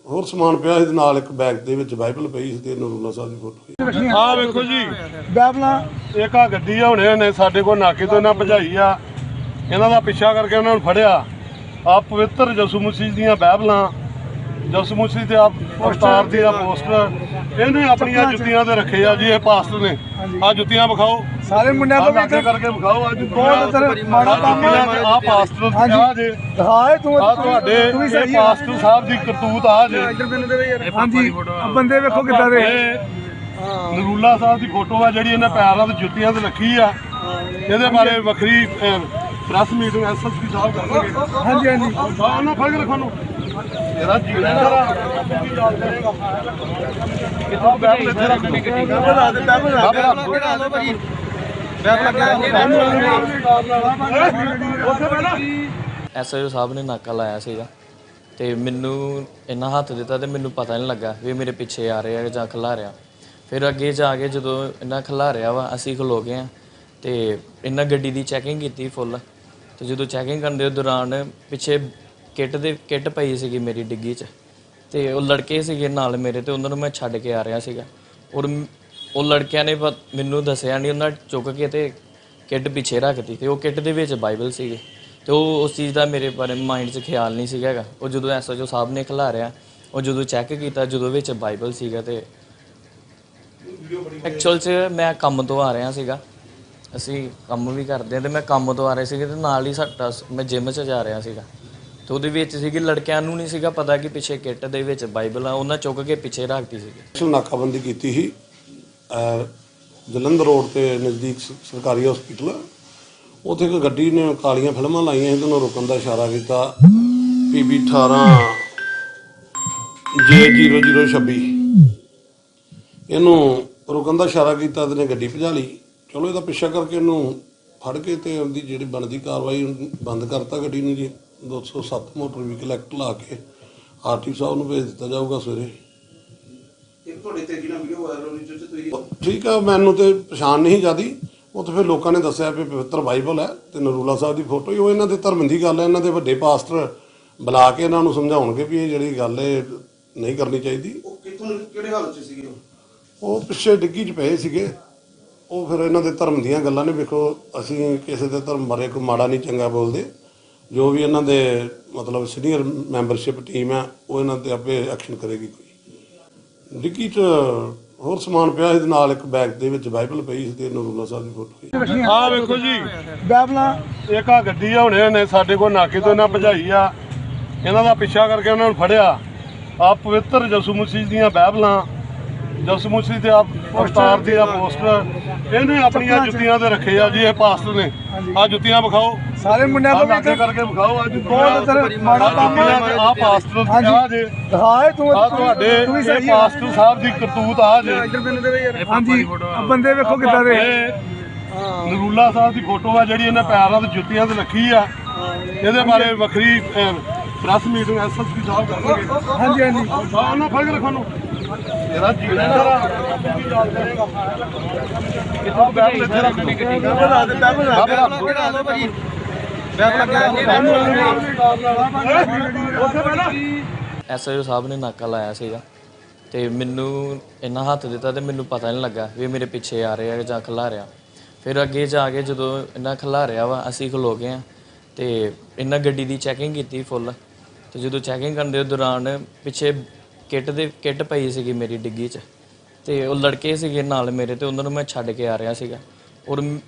ਹੋਰ ਸਮਾਨ ਪਿਆ ਤੇ ਨਾਲ ਇੱਕ ਬੈਗ ਦੇ ਵਿੱਚ ਬਾਈਬਲ ਪਈ ਸੀ ਤੇ ਨਰੂਲਾ ਸਾਹਿਬ ਦੀ ਫੋਟੋ ਆਹ ਵੇਖੋ ਜੀ। ਬੈਬਲਾਂ। ਇੱਕ ਆ ਗੱਡੀ ਆ ਹੁਣੇ ਉਹਨੇ ਸਾਡੇ ਕੋਲ ਨਾਕੇ ਤੋਂ ਇਹਨਾਂ ਭਜਾਈ ਆ। ਇਹਨਾਂ ਦਾ ਪਿੱਛਾ ਕਰਕੇ ਉਹਨਾਂ ਨੂੰ ਫੜਿਆ। ਆ ਪਵਿੱਤਰ ਯਿਸੂ ਮਸੀਹ ਦੀਆਂ ਬਾਈਬਲਾਂ ਯਿਸੂ ਮਸੀਹ ਤੇ ਆਪ ਅਵਤਾਰ ਦੀ ਆ ਪੋਸਟਰ। ਇਹਨੇ ਆਪਣੀਆਂ ਜੁੱਤੀਆਂ ਤੇ ਰੱਖੇ ਆ ਜੀ ਇਹ ਪਾਸਟਰ ਨੇ। ਆ ਜੁੱਤੀਆਂ ਵਿਖਾਓ। ਸਾਰੇ ਮੁੰਡਿਆਂ ਕੋਲ ਵੀ ਕਰਕੇ ਵਿਖਾਓ ਆ ਬਹੁਤ ਤੇਰੇ ਮਾੜਾ ਕੰਮ ਹੈ। ਆ ਪਾਸਟਰ ਆ ਜੇ। ਦਿਖਾਏ ਤੂੰ ਆ ਤੁਹਾਡੇ ਇਹ ਸਹੀ ਹੈ ਪਾਸਟਰ ਸਾਹਿਬ ਦੀ ਕਰਤੂਤ ਆ ਜੇ। ਹਾਂਜੀ ਬੰਦੇ ਵੇਖੋ ਕਿੱਦਾਂ ਦੇ ਨਰੂਲਾ ਸਾਹਿਬ ਦੀ ਫੋਟੋ ਆ ਜਿਹੜੀ ਇਹਨਾਂ ਪੈਰਾਂ ਤੇ ਜੁੱਤੀਆਂ ਤੇ ਰੱਖੀ ਆ। ਇਹਦੇ ਬਾਰੇ ਵੱਖਰੀ ਪ੍ਰੈਸ ਮੀਟਿੰਗ ਐਸਐਸਪੀ ਸਾਹਿਬ ਕਰਨਗੇ। ਹਾਂਜੀ ਹਾਂਜੀ। ਆ ਉਹਨਾਂ ਫੜ ਕੇ ਰੱਖੋ ਨੂੰ ਤੇਰਾ ਜੀਣਾ ਤੇਰਾ ਕਿੱਥੋਂ ਬੈਠ ਲੈ ਤੇਰਾ ਬਣਾ ਦੇ ਬਣਾ ਲਓ ਭਾਜੀ ਐਸਆਈਓ ਸਾਹਿਬ ਨੇ ਨਾਕਾ ਲਾਇਆ ਸੀਗਾ ਤੇ ਮੈਨੂੰ ਇੰਨਾ ਹੱਥ ਦਿੱਤਾ ਤੇ ਮੈਨੂੰ ਪਤਾ ਨਹੀਂ ਲੱਗਾ ਵੀ ਮੇਰੇ ਪਿੱਛੇ ਆ ਰਿਹਾ ਜਾਂ ਖਿਲਾ ਰਿਹਾ। ਫਿਰ ਅੱਗੇ ਜਾ ਕੇ ਜਦੋਂ ਇਹਨਾਂ ਖਿਲਾ ਰਿਹਾ ਵਾ ਅਸੀਂ ਖਲੋ ਗਏ ਆ ਤੇ ਇਹਨਾਂ ਗੱਡੀ ਦੀ ਚੈਕਿੰਗ ਕੀਤੀ ਫੁੱਲ ਤੇ ਜਦੋਂ ਚੈਕਿੰਗ ਕਰਨ ਦੇ ਦੌਰਾਨ ਪਿੱਛੇ ਕਿੱਟ ਦੇ, ਕਿੱਟ ਪਈ ਸੀਗੀ ਮੇਰੀ ਡਿੱਗੀ 'ਚ। ਤੇ ਉਹ ਲੜਕੇ ਸੀਗੇ ਨਾਲ ਮੇਰੇ ਤੇ, ਉਹਨਾਂ ਨੂੰ ਮੈਂ ਛੱਡ ਕੇ ਆ ਰਿਹਾ ਸੀਗਾ। ਔਰ ਮ- ਉਹ ਲੜਕਿਆਂ ਨੇ ਪਤ- ਮੈਨੂੰ ਦੱਸਿਆ ਨਹੀਂ ਉਹਨਾਂ ਚੁੱਕ ਕੇ ਤੇ ਕਿੱਟ ਪਿੱਛੇ ਰੱਖਤੀ ਤੇ ਉਹ ਕਿੱਟ ਦੇ ਵਿੱਚ ਬਾਈਬਲ ਸੀਗੇ। ਤੇ ਉਹ ਉਸ ਚੀਜ਼ ਦਾ ਮੇਰੇ ਬਾਰੇ ਮਾਈਂਡ 'ਚ ਖਿਆਲ ਨਹੀਂ ਸੀਗਾ ਹੈਗਾ। ਉਹ ਜਦੋਂ ਐਸਐਚਓ ਸਾਹਿਬ ਨੇ ਖਿਲਾਰਿਆ ਉਹ ਜਦੋਂ ਚੈੱਕ ਕੀਤਾ, ਜਦੋਂ ਵਿੱਚ ਬਾਈਬਲ ਸੀਗਾ ਤੇ ਐਕਚੁਅਲ 'ਚ ਮੈਂ ਕੰਮ ਤੋਂ ਆ ਰਿਹਾ ਸੀਗਾ। ਅਸੀਂ ਕੰਮ ਵੀ ਕਰਦੇ ਹਾਂ ਤੇ ਮੈਂ ਕੰਮ ਤੋਂ ਆ ਰਿਹਾ ਸੀਗਾ ਤੇ ਨਾਲ ਹੀ ਸਾਡਾ ਸ- ਮੈਂ ਜਿਮ 'ਚ ਜਾ ਰਿਹਾ ਸੀਗਾ। ਤੇ ਉਹਦੇ ਵਿੱਚ ਸੀਗੀ, ਲੜਕਿਆਂ ਨੂੰ ਨਹੀਂ ਸੀਗਾ ਪਤਾ ਕਿ ਪਿੱਛੇ ਕਿੱਟ ਦੇ ਵਿੱਚ ਬਾਈਬਲ ਆ, ਉਹਨਾਂ ਚੁੱਕ ਕੇ ਪਿੱਛੇ ਰੱਖਤੀ ਸੀਗੀ। ਸਪੈਸ਼ਲ ਨਾਕਾਬੰਦੀ ਕੀਤੀ ਸੀ, ਅਹ, ਜਲੰਧਰ ਰੋਡ ਤੇ ਨਜ਼ਦੀਕ ਸ- ਸਰਕਾਰੀ ਹਸਪੀਟਲ ਉੱਥੇ ਇੱਕ ਗੱਡੀ ਨੇ ਕਾਲੀਆਂ ਫਿਲਮਾਂ ਲਾਈਆਂ ਸੀ ਤੇ ਉਹਨੂੰ ਰੁਕਣ ਦਾ ਇਸ਼ਾਰਾ ਕੀਤਾ। ਪੀਬੀ 18 J0026 ਇਹਨੂੰ ਰੁਕਣ ਦਾ ਇਸ਼ਾਰਾ ਕੀਤਾ ਤੇ ਨੇ ਗੱਡੀ ਭਜਾ ਲਈ। ਚਲੋ, ਇਹਦਾ ਪਿੱਛਾ ਕਰਕੇ ਇਹਨੂੰ ਫੜ ਕੇ ਤੇ ਉਹਦੀ ਜਿਹੜੀ ਬਣਦੀ ਕਾਰਵਾਈ, ਉਹਨੂੰ ਬੰਦ ਕਰਤਾ ਗੱਡੀ ਨੂੰ ਜੀ। 207 ਮੋਟਰ ਵਹੀਕਲ ਐਕਟ ਲਾ ਕੇ ਆਰਟੀ ਸਾਹਿਬ ਨੂੰ ਭੇਜ ਦਿੱਤਾ ਜਾਊਗਾ ਸਵੇਰੇ। ਇੱਕ ਤੁਹਾਡੇ ਤੇ ਜਿਹੜਾ ਵੀਡੀਓ ਵਾਇਰਲ ਹੋਈ ਜਿਸ 'ਚ ਤੁਸੀਂ ਠੀਕ ਆ ਮੈਨੂੰ ਤੇ ਪਛਾਣ ਨਹੀਂ ਜਿਆਦੀ। ਉਹ ਤਾਂ ਫਿਰ ਲੋਕਾਂ ਨੇ ਦੱਸਿਆ ਵੀ ਪਵਿੱਤਰ ਬਾਈਬਲ ਹੈ ਤੇ ਨਰੂਲਾ ਸਾਹਿਬ ਦੀ ਫੋਟੋ ਹੀ ਉਹ ਇਹਨਾਂ ਦੇ ਧਰਮ ਦੀ ਗੱਲ ਹੈ ਇਹਨਾਂ ਦੇ ਵੱਡੇ ਪਾਸਟਰ ਬੁਲਾ ਕੇ ਇਹਨਾਂ ਨੂੰ ਸਮਝਾਉਣਗੇ ਵੀ ਇਹ ਜਿਹੜੀ ਗੱਲ ਹੈ ਨਹੀਂ ਕਰਨੀ ਚਾਹੀਦੀ। ਉਹ ਕਿੱਥੋਂ ਕਿਹੜੇ ਹਾਲਤ 'ਚ ਸੀਗੇ ਉਹ? ਉਹ ਪਿੱਛੇ ਡਿੱਗੀ 'ਚ ਪਏ ਸੀਗੇ। ਉਹ ਫਿਰ ਇਹਨਾਂ ਦੇ ਧਰਮ ਦੀਆਂ ਗੱਲਾਂ ਨੇ ਵੇਖੋ ਅਸੀਂ ਕਿਸੇ ਦੇ ਧਰਮ ਬਾਰੇ ਕੋਈ ਮਾੜਾ ਨਹੀਂ ਚੰਗਾ ਬੋਲਦੇ। ਜੋ ਵੀ ਇਹਨਾਂ ਦੇ ਮਤਲਬ ਸੀਨੀਅਰ ਮੈਂਬਰਸ਼ਿਪ ਟੀਮ ਹੈ, ਉਹ ਇਹਨਾਂ ਤੇ ਆਪੇ ਐਕਸ਼ਨ ਕਰੇਗੀ ਕੋਈ। ਡਿੱਗੀ 'ਚ ਹੋਰ ਸਮਾਨ ਪਿਆ ਸੀ, ਨਾਲ ਇੱਕ ਬੈਗ ਦੇ ਵਿੱਚ ਬਾਈਬਲ ਪਈ ਸੀ ਤੇ ਨਰੂਲਾ ਸਾਹਿਬ ਦੀ ਫੋਟੋ ਆ ਵੇਖੋ ਜੀ ਬੈਬਲਾਂ ਇੱਕ ਆ ਗੱਡੀ ਆ ਹੁਣੇ ਉਹਨੇ ਸਾਡੇ ਕੋਲ ਨਾਕੇ ਤੋਂ ਇਹਨਾਂ ਭਜਾਈ ਆ। ਇਹਨਾਂ ਦਾ ਪਿੱਛਾ ਕਰਕੇ ਉਹਨਾਂ ਨੂੰ ਫੜਿਆ। ਆ ਪਵਿੱਤਰ ਯਿਸੂ ਮਸੀਹ ਦੀਆਂ ਬਾਈਬਲਾਂ ਯਿਸੂ ਮਸੀਹ ਤੇ ਆਪ ਅਵਤਾਰ ਦੀ ਆ ਪੋਸਟਰ ਇਹਨੇ ਆਪਣੀਆਂ ਜੁੱਤੀਆਂ ਤੇ ਰੱਖੇ ਆ ਜੀ ਇਹ ਪਾਸਟਰ ਨੇ। ਆ ਜੁੱਤੀਆਂ ਵਿਖਾਓ। ਸਾਰੇ ਮੁੰਡਿਆਂ ਆ ਲਾਗੇ ਵੀ ਕਰਕੇ ਵਿਖਾਓ ਆ ਬਹੁਤ ਤੇਰੇ ਮਾੜਾ ਕੰਮ। ਆ। ਪਾਸਟਰ ਆ ਜੇ। ਦਿਖਾਏ ਤੂੰ ਆ ਤੁਹਾਡੇ ਇਹ ਪਾਸਟਰ ਸਾਹਿਬ ਦੀ ਕਰਤੂਤ ਆ ਜੇ। ਹਾਂਜੀ ਬੰਦੇ ਵੇਖੋ ਕਿੱਦਾਂ ਦੇ ਨਰੂਲਾ ਸਾਹਿਬ ਦੀ ਫੋਟੋ ਆ ਜਿਹੜੀ ਇਹਨਾਂ ਪੈਰਾਂ ਤੇ ਜੁੱਤੀਆਂ ਤੇ ਰੱਖੀ ਆ। ਇਹਦੇ ਬਾਰੇ ਵੱਖਰੀ ਪ੍ਰੈਸ ਮੀਟਿੰਗ ਐਸਐਸਪੀ ਸਾਹਿਬ ਕਰਨਗੇ ਹਾਂਜੀ ਹਾਂਜੀ। ਆ ਉਹਨਾਂ ਫੜ ਕੇ ਰੱਖੋ ਨੂੰ ਤੇਰਾ ਜੀਣਾ ਕਿੱਥੋਂ ਬਣਾ ਦੇ ਬਣਾ ਭਾਜੀ? ਐਸਆਈਓ ਸਾਹਿਬ ਨੇ ਨਾਕਾ ਲਾਇਆ ਸੀਗਾ ਤੇ ਮੈਨੂੰ ਇੰਨਾ ਹੱਥ ਦਿੱਤਾ ਤੇ ਮੈਨੂੰ ਪਤਾ ਨਹੀਂ ਲੱਗਾ ਵੀ ਇਹ ਮੇਰੇ ਪਿੱਛੇ ਆ ਰਿਹਾ ਜਾਂ ਖਿਲਾ ਰਿਹਾ। ਫਿਰ ਅੱਗੇ ਜਾ ਕੇ ਜਦੋਂ ਇਹਨਾਂ ਖਿਲਾ ਰਿਹਾ ਵਾ ਅਸੀਂ ਖਲੋ ਗਏ ਆ ਤੇ ਇਹਨਾਂ ਗੱਡੀ ਦੀ ਚੈਕਿੰਗ ਕੀਤੀ ਫੁੱਲ ਤੇ ਜਦੋਂ ਚੈਕਿੰਗ ਕਰਨ ਦੇ ਦੌਰਾਨ ਪਿੱਛੇ ਕਿੱਟ ਦੇ, ਕਿੱਟ ਪਈ ਸੀਗੀ ਮੇਰੀ ਡਿੱਗੀ 'ਚ। ਤੇ ਉਹ ਲੜਕੇ ਸੀਗੇ ਨਾਲ ਮੇਰੇ ਤੇ ਉਹਨਾਂ ਨੂੰ ਮੈਂ ਛੱਡ ਕੇ ਆ ਰਿਹਾ ਸੀਗਾ। ਔਰ ਮ-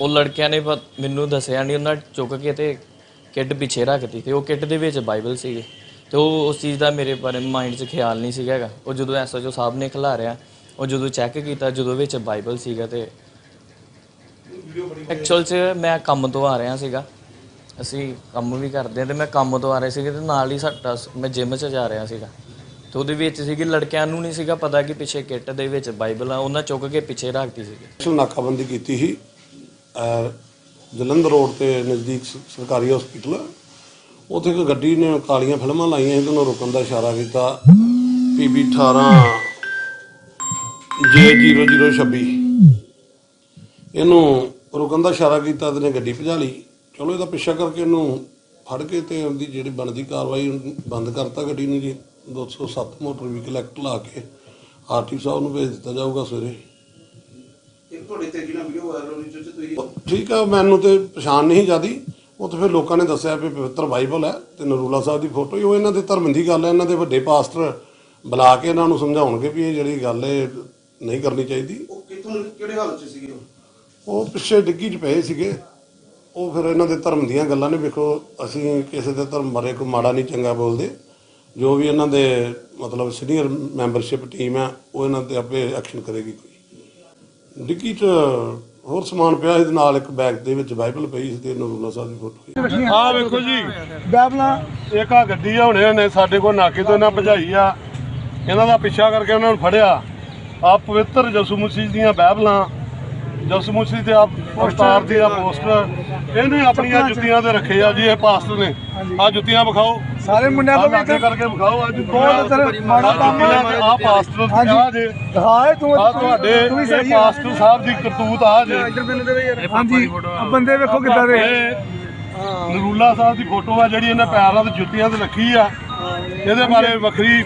ਉਹ ਲੜਕਿਆਂ ਨੇ ਪ ਮੈਨੂੰ ਦੱਸਿਆ ਨਹੀਂ ਉਹਨਾਂ ਚੁੱਕ ਕੇ ਤੇ ਕਿੱਟ ਪਿੱਛੇ ਰੱਖਤੀ ਤੇ ਉਹ ਕਿੱਟ ਦੇ ਵਿੱਚ ਬਾਈਬਲ ਸੀਗੇ। ਤੇ ਉਹ ਉਸ ਚੀਜ਼ ਦਾ ਮੇਰੇ ਬਾਰੇ ਮਾਈਂਡ 'ਚ ਖਿਆਲ ਨਹੀਂ ਸੀਗਾ ਹੈਗਾ। ਉਹ ਜਦੋਂ ਐਸਐਚਓ ਸਾਹਿਬ ਨੇ ਖਿਲਾਰਿਆ ਉਹ ਜਦੋਂ ਚੈੱਕ ਕੀਤਾ, ਜਦੋਂ ਵਿੱਚ ਬਾਈਬਲ ਸੀਗਾ ਤੇ ਐਕਚੁਅਲ 'ਚ ਮੈਂ ਕੰਮ ਤੋਂ ਆ ਰਿਹਾ ਸੀਗਾ। ਅਸੀਂ ਕੰਮ ਵੀ ਕਰਦੇ ਹਾਂ ਤੇ ਮੈਂ ਕੰਮ ਤੋਂ ਆ ਰਿਹਾ ਸੀਗਾ ਤੇ ਨਾਲ ਹੀ ਸਾਡਾ ਸ- ਮੈਂ ਜਿਮ 'ਚ ਜਾ ਰਿਹਾ ਸੀਗਾ। ਤੇ ਉਹਦੇ ਵਿੱਚ ਸੀਗੀ, ਲੜਕਿਆਂ ਨੂੰ ਨਹੀਂ ਸੀਗਾ ਪਤਾ ਕਿ ਪਿੱਛੇ ਕਿੱਟ ਦੇ ਵਿੱਚ ਬਾਈਬਲ ਆ ਉਹਨਾਂ ਚੁੱਕ ਕੇ ਪਿੱਛੇ ਰੱਖਤੀ ਸੀਗੀ। ਸਪੈਸ਼ਲ ਨਾਕਾਬੰਦੀ ਕੀਤੀ ਸੀ, ਅਹ, ਜਲੰਧਰ ਰੋਡ ਤੇ ਨਜ਼ਦੀਕ ਸ- ਸਰਕਾਰੀ ਹਸਪੀਟਲ ਉੱਥੇ ਇੱਕ ਗੱਡੀ ਨੇ ਕਾਲੀਆਂ ਫਿਲਮਾਂ ਲਾਈਆਂ ਸੀ ਤੇ ਉਹਨੂੰ ਰੁਕਣ ਦਾ ਇਸ਼ਾਰਾ ਕੀਤਾ। ਪੀਬੀ 18 J0026 ਇਹਨੂੰ ਰੁਕਣ ਦਾ ਇਸ਼ਾਰਾ ਕੀਤਾ ਤੇ ਨੇ ਗੱਡੀ ਭਜਾ ਲਈ। ਚਲੋ, ਇਹਦਾ ਪਿੱਛਾ ਕਰਕੇ ਇਹਨੂੰ ਫੜ ਕੇ ਤੇ ਉਹਦੀ ਜਿਹੜੀ ਬਣਦੀ ਕਾਰਵਾਈ, ਉਹਨੂੰ ਬੰਦ ਕਰਤਾ ਗੱਡੀ ਨੂੰ ਜੀ। 207 ਮੋਟਰ ਵਹੀਕਲ ਐਕਟ ਲਾ ਕੇ ਆਰਟੀ ਸਾਹਿਬ ਨੂੰ ਭੇਜ ਦਿੱਤਾ ਜਾਊਗਾ ਸਵੇਰੇ। ਇੱਕ ਤੁਹਾਡੇ ਤੇ ਜਿਹੜਾ ਵੀਡੀਓ ਵਾਇਰਲ ਹੋਈ ਜਿਸ 'ਚ ਤੁਸੀਂ ਠੀਕ ਆ ਮੈਨੂੰ ਤੇ ਪਛਾਣ ਨਹੀਂ ਜਿਆਦੀ। ਉਹ ਤਾਂ ਫਿਰ ਲੋਕਾਂ ਨੇ ਦੱਸਿਆ ਵੀ ਪਵਿੱਤਰ ਬਾਈਬਲ ਹੈ ਤੇ ਨਰੂਲਾ ਸਾਹਿਬ ਦੀ ਫੋਟੋ ਹੀ ਉਹ ਇਹਨਾਂ ਦੇ ਧਰਮ ਦੀ ਗੱਲ ਹੈ। ਇਹਨਾਂ ਦੇ ਵੱਡੇ ਪਾਸਟਰ ਬੁਲਾ ਕੇ ਇਹਨਾਂ ਨੂੰ ਸਮਝਾਉਣਗੇ ਵੀ ਇਹ ਜਿਹੜੀ ਗੱਲ ਹੈ ਨਹੀਂ ਕਰਨੀ ਚਾਹੀਦੀ। ਉਹ ਕਿੱਥੋਂ ਕਿਹੜੇ ਹਾਲਤ 'ਚ ਸੀਗੇ ਉਹ? ਉਹ ਪਿੱਛੇ ਡਿੱਗੀ 'ਚ ਪਏ ਸੀਗੇ। ਉਹ ਫਿਰ ਇਹਨਾਂ ਦੇ ਧਰਮ ਦੀਆਂ ਗੱਲਾਂ ਨੇ। ਵੇਖੋ ਅਸੀਂ ਕਿਸੇ ਦੇ ਧਰਮ ਬਾਰੇ ਕੋਈ ਮਾੜਾ ਨਹੀਂ ਚੰਗਾ ਬੋਲਦੇ। ਜੋ ਵੀ ਇਹਨਾਂ ਦੇ ਮਤਲਬ ਸੀਨੀਅਰ ਮੈਂਬਰਸ਼ਿਪ ਟੀਮ ਹੈ, ਉਹ ਇਹਨਾਂ ਤੇ ਆਪੇ ਐਕਸ਼ਨ ਕਰੇਗੀ ਕੋਈ। ਡਿੱਗੀ 'ਚ ਹੋਰ ਸਮਾਨ ਪਿਆ ਸੀ ਨਾਲ ਇੱਕ ਬੈਗ ਦੇ ਵਿੱਚ ਬਾਈਬਲ ਪਈ ਸੀ ਤੇ ਨਰੂਲਾ ਸਾਹਿਬ ਦੀ ਫੋਟੋ ਸੀ ਵੇਖੋ ਜੀ। ਬੈਬਲਾਂ ਇੱਕ ਆ ਗੱਡੀ ਆ, ਹੁਣੇ ਨੇ ਸਾਡੇ ਕੋਲ ਨਾਕੇ ਤੋਂ ਇਹਨਾਂ ਭਜਾਈ ਆ। ਇਹਨਾਂ ਦਾ ਪਿੱਛਾ ਕਰਕੇ ਉਹਨਾਂ ਨੂੰ ਫੜਿਆ। ਆ ਪਵਿੱਤਰ ਯਿਸੂ ਮਸੀਹ ਦੀਆਂ ਬਾਈਬਲਾਂ ਯਿਸੂ ਮਸੀਹ ਤੇ ਆ ਅਵਤਾਰ ਦੀ ਆ ਪੋਸਟਰ। ਇਹਨੇ ਆਪਣੀਆਂ ਜੁੱਤੀਆਂ ਤੇ ਰੱਖੇ ਆ ਜੀ ਇਹ ਪਾਸਟਰ ਨੇ। ਆ ਜੁੱਤੀਆਂ ਵਿਖਾਓ। ਸਾਰੇ ਮੁੰਡਿਆਂ ਤੋਂ ਵੀ ਕਰਕੇ ਵਿਖਾਓ ਅੱਜ ਬਹੁਤ ਮਾੜਾ ਕੰਮ ਆ। ਪਾਸਟਰ। ਆ ਜੇ। ਦਿਖਾਏ ਤੂੰ ਆ ਤੁਹਾਡੇ ਇਹ ਪਾਸਟਰ ਸਾਹਿਬ ਦੀ ਕਰਤੂਤ ਆ ਜੇ। ਹਾਂਜੀ ਆ। ਬੰਦੇ ਵੇਖੋ ਕਿੱਦਾਂ ਦੇ ਨਰੂਲਾ ਸਾਹਿਬ ਦੀ ਫੋਟੋ ਆ ਜਿਹੜੀ ਇਹਨੇ ਪੈਰਾਂ ਤੇ ਜੁੱਤੀਆਂ ਤੇ ਰੱਖੀ ਆ। ਇਹਦੇ ਬਾਰੇ ਵੱਖਰੀ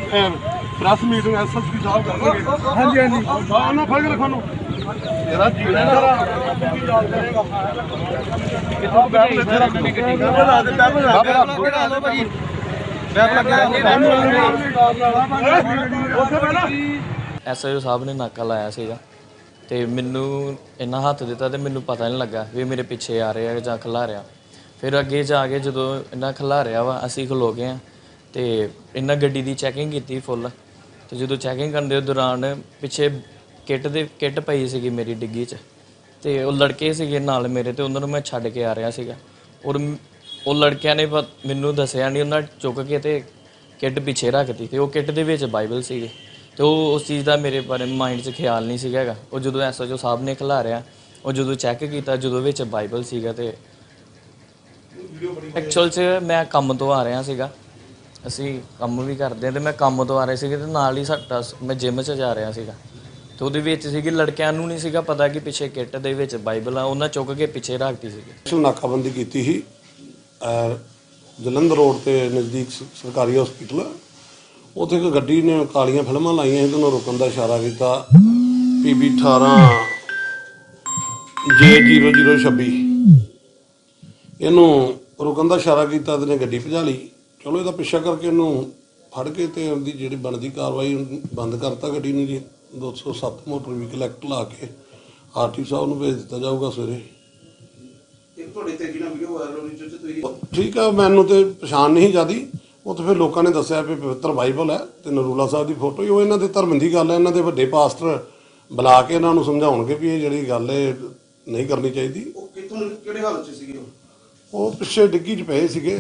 ਪ੍ਰੈਸ ਮੀਟਿੰਗ ਐਸਐਸਪੀ ਸਾਹਿਬ ਕਰਨਗੇ। ਹਾਂਜੀ ਹਾਂਜੀ। ਨਾ ਫੜ ਕੇ ਰੱਖੋ ਨੂੰ ਇਹਦਾ ਜੀਣਾ ਜਰਾ ਕਿੱਥੋਂ ਬੈਠ ਇੱਥੇ ਰੱਖ ਉੱਥੇ ਬੈਠਾ ਐਸਆਈਓ ਸਾਹਿਬ ਨੇ ਨਾਕਾ ਲਾਇਆ ਸੀਗਾ ਤੇ ਮੈਨੂੰ ਇੰਨਾ ਹੱਥ ਦਿੱਤਾ ਤੇ ਮੈਨੂੰ ਪਤਾ ਨਹੀਂ ਲੱਗਾ ਵੀ ਮੇਰੇ ਪਿੱਛੇ ਆ ਰਿਹਾ ਜਾਂ ਖਿਲਾ ਰਿਹਾ। ਫਿਰ ਅੱਗੇ ਜਾ ਕੇ ਜਦੋਂ ਇਹਨਾਂ ਖਿਲਾ ਰਿਹਾ ਵਾ ਅਸੀਂ ਖਲੋ ਗਏ ਆ ਤੇ ਇਹਨਾਂ ਗੱਡੀ ਦੀ ਚੈਕਿੰਗ ਕੀਤੀ ਫੁੱਲ ਤੇ ਜਦੋਂ ਚੈਕਿੰਗ ਕਰਨ ਦੇ ਦੌਰਾਨ ਪਿੱਛੇ ਕਿੱਟ ਦੇ, ਕਿੱਟ ਪਈ ਸੀਗੀ ਮੇਰੀ ਡਿੱਗੀ 'ਚ। ਤੇ ਉਹ ਲੜਕੇ ਸੀਗੇ ਨਾਲ ਮੇਰੇ ਤੇ, ਉਹਨਾਂ ਨੂੰ ਮੈਂ ਛੱਡ ਕੇ ਆ ਰਿਹਾ ਸੀਗਾ। ਔਰ ਮ- ਉਹ ਲੜਕਿਆਂ ਨੇ ਪ ਮੈਨੂੰ ਦੱਸਿਆ ਨਹੀਂ ਉਹਨਾਂ ਚੁੱਕ ਕੇ ਤੇ ਕਿੱਟ ਪਿੱਛੇ ਰੱਖਤੀ ਤੇ ਉਹ ਕਿੱਟ ਦੇ ਵਿੱਚ ਬਾਈਬਲ ਸੀਗੇ। ਤੇ ਉਹ ਉਸ ਚੀਜ਼ ਦਾ ਮੇਰੇ ਬਾਰੇ ਮਾਈਂਡ 'ਚ ਖਿਆਲ ਨਹੀਂ ਸੀਗਾ ਹੈਗਾ। ਉਹ ਜਦੋਂ ਐਸਐਚਓ ਸਾਹਿਬ ਨੇ ਖਿਲਾਰਿਆ ਉਹ ਜਦੋਂ ਚੈੱਕ ਕੀਤਾ, ਜਦੋਂ ਵਿੱਚ ਬਾਈਬਲ ਸੀਗਾ ਤੇ ਐਕਚੁਅਲ 'ਚ ਮੈਂ ਕੰਮ ਤੋਂ ਆ ਰਿਹਾ ਸੀਗਾ। ਅਸੀਂ ਕੰਮ ਵੀ ਕਰਦੇ ਹਾਂ ਤੇ ਮੈਂ ਕੰਮ ਤੋਂ ਆ ਰਿਹਾ ਸੀਗਾ ਤੇ ਨਾਲ ਹੀ ਸਾਡਾ ਮੈਂ ਜਿਮ 'ਚ ਜਾ ਰਿਹਾ ਸੀਗਾ। ਤੇ ਉਹਦੇ ਵਿੱਚ ਸੀਗੀ, ਲੜਕਿਆਂ ਨੂੰ ਨਹੀਂ ਸੀਗਾ ਪਤਾ ਕਿ ਪਿੱਛੇ ਕਿੱਟ ਦੇ ਵਿੱਚ ਬਾਈਬਲ ਆ, ਉਹਨਾਂ ਚੁੱਕ ਕੇ ਪਿੱਛੇ ਰੱਖਤੀ ਸੀਗੀ। ਸਪੈਸ਼ਲ ਨਾਕਾਬੰਦੀ ਕੀਤੀ ਸੀ, ਅਹ, ਜਲੰਧਰ ਰੋਡ ਤੇ ਨਜ਼ਦੀਕ ਸ- ਸਰਕਾਰੀ ਹਸਪੀਟਲ ਉੱਥੇ ਇੱਕ ਗੱਡੀ ਨੇ ਕਾਲੀਆਂ ਫਿਲਮਾਂ ਲਾਈਆਂ ਸੀ, ਤੇ ਉਹਨੂੰ ਰੁਕਣ ਦਾ ਇਸ਼ਾਰਾ ਕੀਤਾ। ਪੀਬੀ 18 J0026 ਇਹਨੂੰ ਰੁਕਣ ਦਾ ਇਸ਼ਾਰਾ ਕੀਤਾ ਤੇ ਨੇ ਗੱਡੀ ਭਜਾ ਲਈ। ਚਲੋ, ਇਹਦਾ ਪਿੱਛਾ ਕਰਕੇ ਇਹਨੂੰ ਫੜ ਕੇ ਤੇ ਉਹਦੀ ਜਿਹੜੀ ਬਣਦੀ ਕਾਰਵਾਈ, ਉਹਨੂੰ ਬੰਦ ਕਰਤਾ ਗੱਡੀ ਨੂੰ ਜੀ। 207 ਮੋਟਰ ਵਹੀਕਲ ਐਕਟ ਲਾ ਕੇ ਆਰਟੀ ਸਾਹਿਬ ਨੂੰ ਭੇਜ ਦਿੱਤਾ ਜਾਊਗਾ ਸਵੇਰੇ। ਤੁਹਾਡੇ ਤੇ ਵੀਡੀਓ ਵਾਇਰਲ ਤੁਸੀਂ? ਠੀਕ ਆ ਮੈਨੂੰ ਤੇ ਪਛਾਣ ਨਹੀਂ ਜਿਆਦੀ। ਉਹ ਤਾਂ ਫਿਰ ਲੋਕਾਂ ਨੇ ਦੱਸਿਆ ਵੀ ਪਵਿੱਤਰ ਬਾਈਬਲ ਹੈ ਤੇ ਨਰੂਲਾ ਸਾਹਿਬ ਦੀ ਫੋਟੋ ਹੀ ਉਹ ਇਹਨਾਂ ਦੇ ਧਰਮ ਦੀ ਗੱਲ ਹੈ। ਇਹਨਾਂ ਦੇ ਵੱਡੇ ਪਾਸਟਰ ਬੁਲਾ ਕੇ ਇਹਨਾਂ ਨੂੰ ਸਮਝਾਉਣਗੇ ਵੀ ਇਹ ਜਿਹੜੀ ਗੱਲ ਹੈ ਨਹੀਂ ਕਰਨੀ ਚਾਹੀਦੀ। ਉਹ ਕਿੱਥੋਂ ਕਿਹੜੇ ਹਾਲਤ 'ਚ ਸੀਗੇ ਉਹ? ਉਹ ਪਿੱਛੇ ਡਿੱਗੀ 'ਚ ਪਏ ਸੀਗੇ।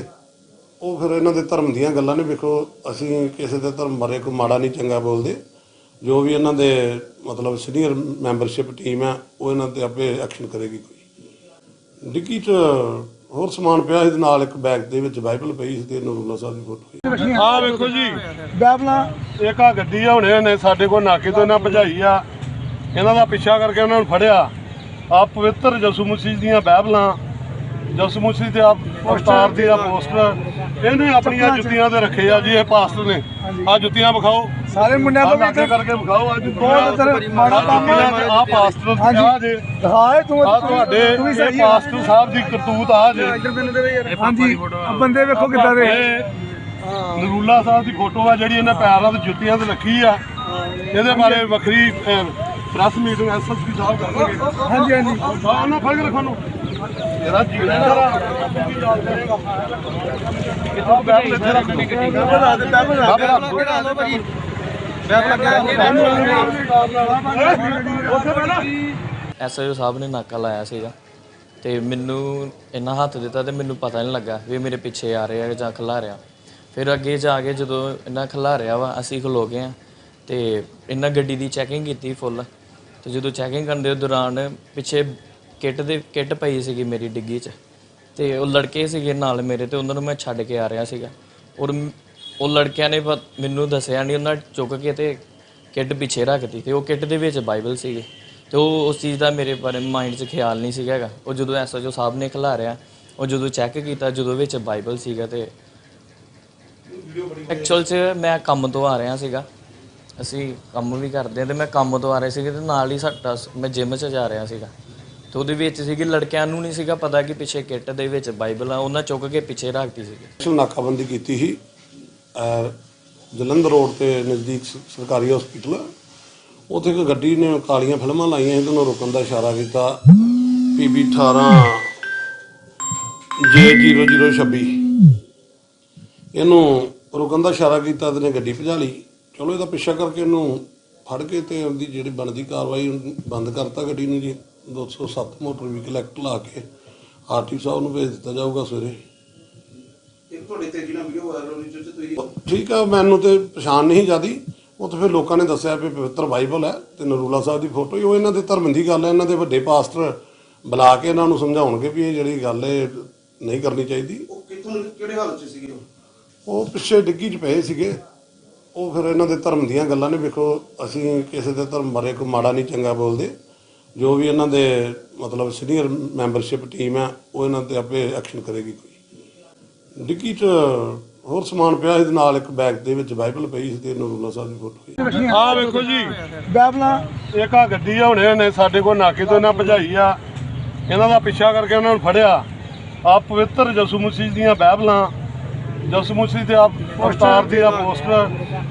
ਉਹ ਫਿਰ ਇਹਨਾਂ ਦੇ ਧਰਮ ਦੀਆਂ ਗੱਲਾਂ ਨੇ ਵੇਖੋ ਅਸੀਂ ਕਿਸੇ ਦੇ ਧਰਮ ਬਾਰੇ ਕੋਈ ਮਾੜਾ ਨਹੀਂ ਚੰਗਾ ਬੋਲਦੇ। ਜੋ ਵੀ ਇਹਨਾਂ ਦੇ ਮਤਲਬ ਸੀਨੀਅਰ ਮੈਂਬਰਸ਼ਿਪ ਟੀਮ ਹੈ ਉਹ ਇਹਨਾਂ ਤੇ ਆਪੇ ਐਕਸ਼ਨ ਕਰੇਗੀ ਕੋਈ। ਡਿੱਗੀ 'ਚ ਹੋਰ ਸਮਾਨ ਪਿਆ ਤੇ ਨਾਲ ਇੱਕ ਬੈਗ ਦੇ ਵਿੱਚ ਬਾਈਬਲ ਪਈ ਸੀ ਤੇ ਨਰੂਲਾ ਸਾਹਿਬ ਦੀ ਫੋਟੋ ਆ ਵੇਖੋ ਜੀ। ਬੈਬਲਾਂ। ਇੱਕ ਆ ਗੱਡੀ ਆ ਹੁਣੇ ਨੇ ਸਾਡੇ ਕੋਲ ਨਾਕੇ ਤੋਂ ਇਹਨਾਂ ਭਜਾਈ ਆ। ਇਹਨਾਂ ਦਾ ਪਿੱਛਾ ਕਰਕੇ ਉਹਨਾਂ ਨੂੰ ਫੜਿਆ। ਆ ਪਵਿੱਤਰ ਯਿਸੂ ਮਸੀਹ ਦੀਆਂ ਬਾਈਬਲਾਂ ਯਿਸੂ ਮਸੀਹ ਤੇ ਆ ਅਵਤਾਰ ਦੀ ਆ ਪੋਸਟਰ ਇਹਨੇ ਆਪਣੀਆਂ ਜੁੱਤੀਆਂ ਤੇ ਰੱਖੇ ਆ ਜੀ ਇਹ ਪਾਸਟਰ ਨੇ। ਆ ਜੁੱਤੀਆਂ ਵਿਖਾਓ। ਸਾਰੇ ਮੁੰਡਿਆਂ ਲਾਗੇ ਇੱਥੇ ਕਰਕੇ ਵਿਖਾਓ। ਅੱਜ ਬਹੁਤ ਇੱਧਰ ਮਾੜਾ ਕੰਮ ਆ। ਪਾਸਟਰ ਆ। ਜੇ ਦਿਖਾਏ ਤੂੰ ਆ ਤੁਹਾਡੇ ਇਹ ਸਹੀ ਆ। ਪਾਸਟਰ ਸਾਹਿਬ ਦੀ ਕਰਤੂਤ ਆ ਜੇ। ਹਾਂਜੀ ਆ। ਬੰਦੇ ਵੇਖੋ ਕਿੱਦਾਂ ਦੇ ਨਰੂਲਾ ਸਾਹਿਬ ਦੀ ਫੋਟੋ ਆ ਜਿਹੜੀ ਇਹਨੇ ਪੈਰਾਂ ਤੇ ਜੁੱਤੀਆਂ ਤੇ ਰੱਖੀ ਆ। ਇਹਦੇ ਬਾਰੇ ਵੱਖਰੀ ਪ੍ਰੈਸ ਮੀਟਿੰਗ ਐਸਐਸਪੀ ਸਾਹਿਬ ਕਰਨਗੇ। ਹਾਂਜੀ ਹਾਂਜੀ। ਆ ਨਾ ਫੜ ਕੇ ਰੱਖੋ ਨੂੰ ਇਹਦਾ ਜੀਣਾ ਕਿੱਥੋਂ ਬੈਠ ਉੱਥੇ ਐਸਆਈਓ ਸਾਹਿਬ ਨੇ ਨਾਕਾ ਲਾਇਆ ਸੀਗਾ ਤੇ ਮੈਨੂੰ ਇੰਨਾ ਹੱਥ ਦਿੱਤਾ ਤੇ ਮੈਨੂੰ ਪਤਾ ਨਹੀਂ ਲੱਗਾ ਵੀ ਇਹ ਮੇਰੇ ਪਿੱਛੇ ਆ ਰਿਹਾ ਜਾਂ ਖਿਲਾ ਰਿਹਾ। ਫਿਰ ਅੱਗੇ ਜਾ ਕੇ ਜਦੋਂ ਇਹਨਾਂ ਖਿਲਾ ਰਿਹਾ ਵਾ ਅਸੀਂ ਖਲੋ ਗਏ ਆ ਤੇ ਇਹਨਾਂ ਗੱਡੀ ਦੀ ਚੈਕਿੰਗ ਕੀਤੀ ਫੁੱਲ ਤੇ ਜਦੋਂ ਚੈਕਿੰਗ ਕਰਨ ਦੇ ਦੌਰਾਨ ਪਿੱਛੇ ਕਿੱਟ ਦੇ, ਕਿੱਟ ਪਈ ਸੀਗੀ ਮੇਰੀ ਡਿੱਗੀ 'ਚ। ਤੇ ਉਹ ਲੜਕੇ ਸੀਗੇ ਨਾਲ ਮੇਰੇ ਤੇ, ਉਹਨਾਂ ਨੂੰ ਮੈਂ ਛੱਡ ਕੇ ਆ ਰਿਹਾ ਸੀਗਾ। ਔਰ ਮ- ਉਹ ਲੜਕਿਆਂ ਨੇ ਪ ਮੈਨੂੰ ਦੱਸਿਆ ਨਹੀਂ ਉਹਨਾਂ ਚੁੱਕ ਕੇ ਤੇ ਕਿੱਟ ਪਿੱਛੇ ਰੱਖਤੀ ਤੇ ਉਹ ਕਿੱਟ ਦੇ ਵਿੱਚ ਬਾਈਬਲ ਸੀਗੇ। ਤੇ ਉਹ ਉਸ ਚੀਜ਼ ਦਾ ਮੇਰੇ ਬਾਰੇ ਮਾਈਂਡ 'ਚ ਖਿਆਲ ਨਹੀਂ ਸੀਗਾ ਹੈਗਾ। ਉਹ ਜਦੋਂ ਐਸਐਚਓ ਸਾਹਿਬ ਨੇ ਖਿਲਾਰਿਆ ਉਹ ਜਦੋਂ ਚੈੱਕ ਕੀਤਾ, ਜਦੋਂ ਵਿੱਚ ਬਾਈਬਲ ਸੀਗਾ ਤੇ ਐਕਚੁਅਲ 'ਚ ਮੈਂ ਕੰਮ ਤੋਂ ਆ ਰਿਹਾ ਸੀਗਾ। ਅਸੀਂ ਕੰਮ ਵੀ ਕਰਦੇ ਹਾਂ ਤੇ ਮੈਂ ਕੰਮ ਤੋਂ ਆ ਰਿਹਾ ਸੀਗਾ ਤੇ ਨਾਲ ਹੀ ਸਾਡਾ ਮੈਂ ਜਿਮ 'ਚ ਜਾ ਰਿਹਾ ਸੀਗਾ। ਤੇ ਉਹਦੇ ਵਿੱਚ ਸੀਗੀ, ਲੜਕਿਆਂ ਨੂੰ ਨਹੀਂ ਸੀਗਾ ਪਤਾ ਕਿ ਪਿੱਛੇ ਕਿੱਟ ਦੇ ਵਿੱਚ ਬਾਈਬਲ ਆ, ਉਹਨਾਂ ਚੁੱਕ ਕੇ ਪਿੱਛੇ ਰੱਖਤੀ ਸੀਗੀ। ਸਪੈਸ਼ਲ ਨਾਕਾਬੰਦੀ ਕੀਤੀ ਸੀ ਜਲੰਧਰ ਰੋਡ ਤੇ ਨਜ਼ਦੀਕ ਸਰਕਾਰੀ ਹਸਪੀਟਲ ਉੱਥੇ ਇੱਕ ਗੱਡੀ ਨੇ ਕਾਲੀਆਂ ਫਿਲਮਾਂ ਲਾਈਆਂ ਸੀ ਉਹਨੂੰ ਰੁਕਣ ਦਾ ਇਸ਼ਾਰਾ ਕੀਤਾ। ਪੀਬੀ 18 J0026 ਇਹਨੂੰ ਰੁਕਣ ਦਾ ਇਸ਼ਾਰਾ ਕੀਤਾ ਤੇ ਨੇ ਗੱਡੀ ਭਜਾ ਲਈ। ਚਲੋ, ਇਹਦਾ ਪਿੱਛਾ ਕਰਕੇ ਇਹਨੂੰ ਫੜ ਕੇ ਤੇ ਉਹਦੀ ਜਿਹੜੀ ਬਣਦੀ ਕਾਰਵਾਈ ਬੰਦ ਕਰਤਾ ਗੱਡੀ ਨੂੰ ਜੀ। 207 ਮੋਟਰ ਵਹੀਕਲ ਐਕਟ ਲਾ ਕੇ ਆਰਟੀ ਸਾਹਿਬ ਨੂੰ ਭੇਜ ਦਿੱਤਾ ਜਾਊਗਾ ਸਵੇਰੇ। ਇੱਕ ਤੁਹਾਡੇ ਤੇ ਜਿਹੜਾ ਵੀਡੀਓ ਵਾਇਰਲ ਹੋ ਰਹੀ ਜਿਸ 'ਚ ਤੁਸੀਂ ਠੀਕ ਆ ਮੈਨੂੰ ਤੇ ਪਛਾਣ ਨਹੀਂ ਜਿਆਦੀ। ਉਹ ਤਾਂ ਫਿਰ ਲੋਕਾਂ ਨੇ ਦੱਸਿਆ ਵੀ ਪਵਿੱਤਰ ਬਾਈਬਲ ਹੈ ਤੇ ਨਰੂਲਾ ਸਾਹਿਬ ਦੀ ਫੋਟੋ ਹੀ ਉਹ ਇਹਨਾਂ ਦੇ ਧਰਮ ਦੀ ਗੱਲ ਹੈ। ਇਹਨਾਂ ਦੇ ਵੱਡੇ ਪਾਸਟਰ ਬੁਲਾ ਕੇ ਇਹਨਾਂ ਨੂੰ ਸਮਝਾਉਣਗੇ ਵੀ ਇਹ ਜਿਹੜੀ ਗੱਲ ਹੈ ਨਹੀਂ ਕਰਨੀ ਚਾਹੀਦੀ। ਉਹ ਕਿੱਥੋਂ ਕਿਹੜੇ ਹਾਲਤ 'ਚ ਸੀਗੇ ਉਹ? ਉਹ ਪਿੱਛੇ ਡਿੱਗੀ 'ਚ ਪਏ ਸੀਗੇ। ਉਹ ਫਿਰ ਇਹਨਾਂ ਦੇ ਧਰਮ ਦੀਆਂ ਗੱਲਾਂ ਨੇ ਵੇਖੋ ਅਸੀਂ ਕਿਸੇ ਦੇ ਧਰਮ ਬਾਰੇ ਕੋਈ ਮਾੜਾ ਨਹੀਂ ਚੰਗਾ ਬੋਲਦੇ। ਜੋ ਵੀ ਇਹਨਾਂ ਦੇ ਮਤਲਬ ਸੀਨੀਅਰ ਮੈਂਬਰਸ਼ਿਪ ਟੀਮ ਹੈ, ਉਹ ਇਹਨਾਂ ਤੇ ਆਪੇ ਐਕਸ਼ਨ ਕਰੇਗੀ ਕੋਈ। ਡਿੱਗੀ 'ਚ ਹੋਰ ਸਮਾਨ ਪਿਆ ਸੀ, ਨਾਲ ਇੱਕ ਬੈਗ ਦੇ ਵਿੱਚ ਬਾਈਬਲ ਪਈ ਸੀ ਤੇ ਨਰੂਲਾ ਸਾਹਿਬ ਦੀ ਫੋਟੋ ਸੀ ਵੇਖੋ ਜੀ, ਬੈਬਲਾਂ, ਇੱਕ ਆ ਗੱਡੀ ਆ ਹੁਣੇ ਨੇ ਸਾਡੇ ਕੋਲ ਨਾਕੇ ਤੋਂ ਇਹਨਾਂ ਭਜਾਈ ਆ। ਇਹਨਾਂ ਦਾ ਪਿੱਛਾ ਕਰਕੇ ਉਹਨਾਂ ਨੂੰ ਫੜਿਆ। ਆ ਪਵਿੱਤਰ ਯਿਸੂ ਮਸੀਹ ਦੀਆਂ ਬਾਈਬਲਾਂ ਯਿਸੂ ਮਸੀਹ ਤੇ ਆ ਅਵਤਾਰ ਦੀ ਆ। ਪੋਸਟਰ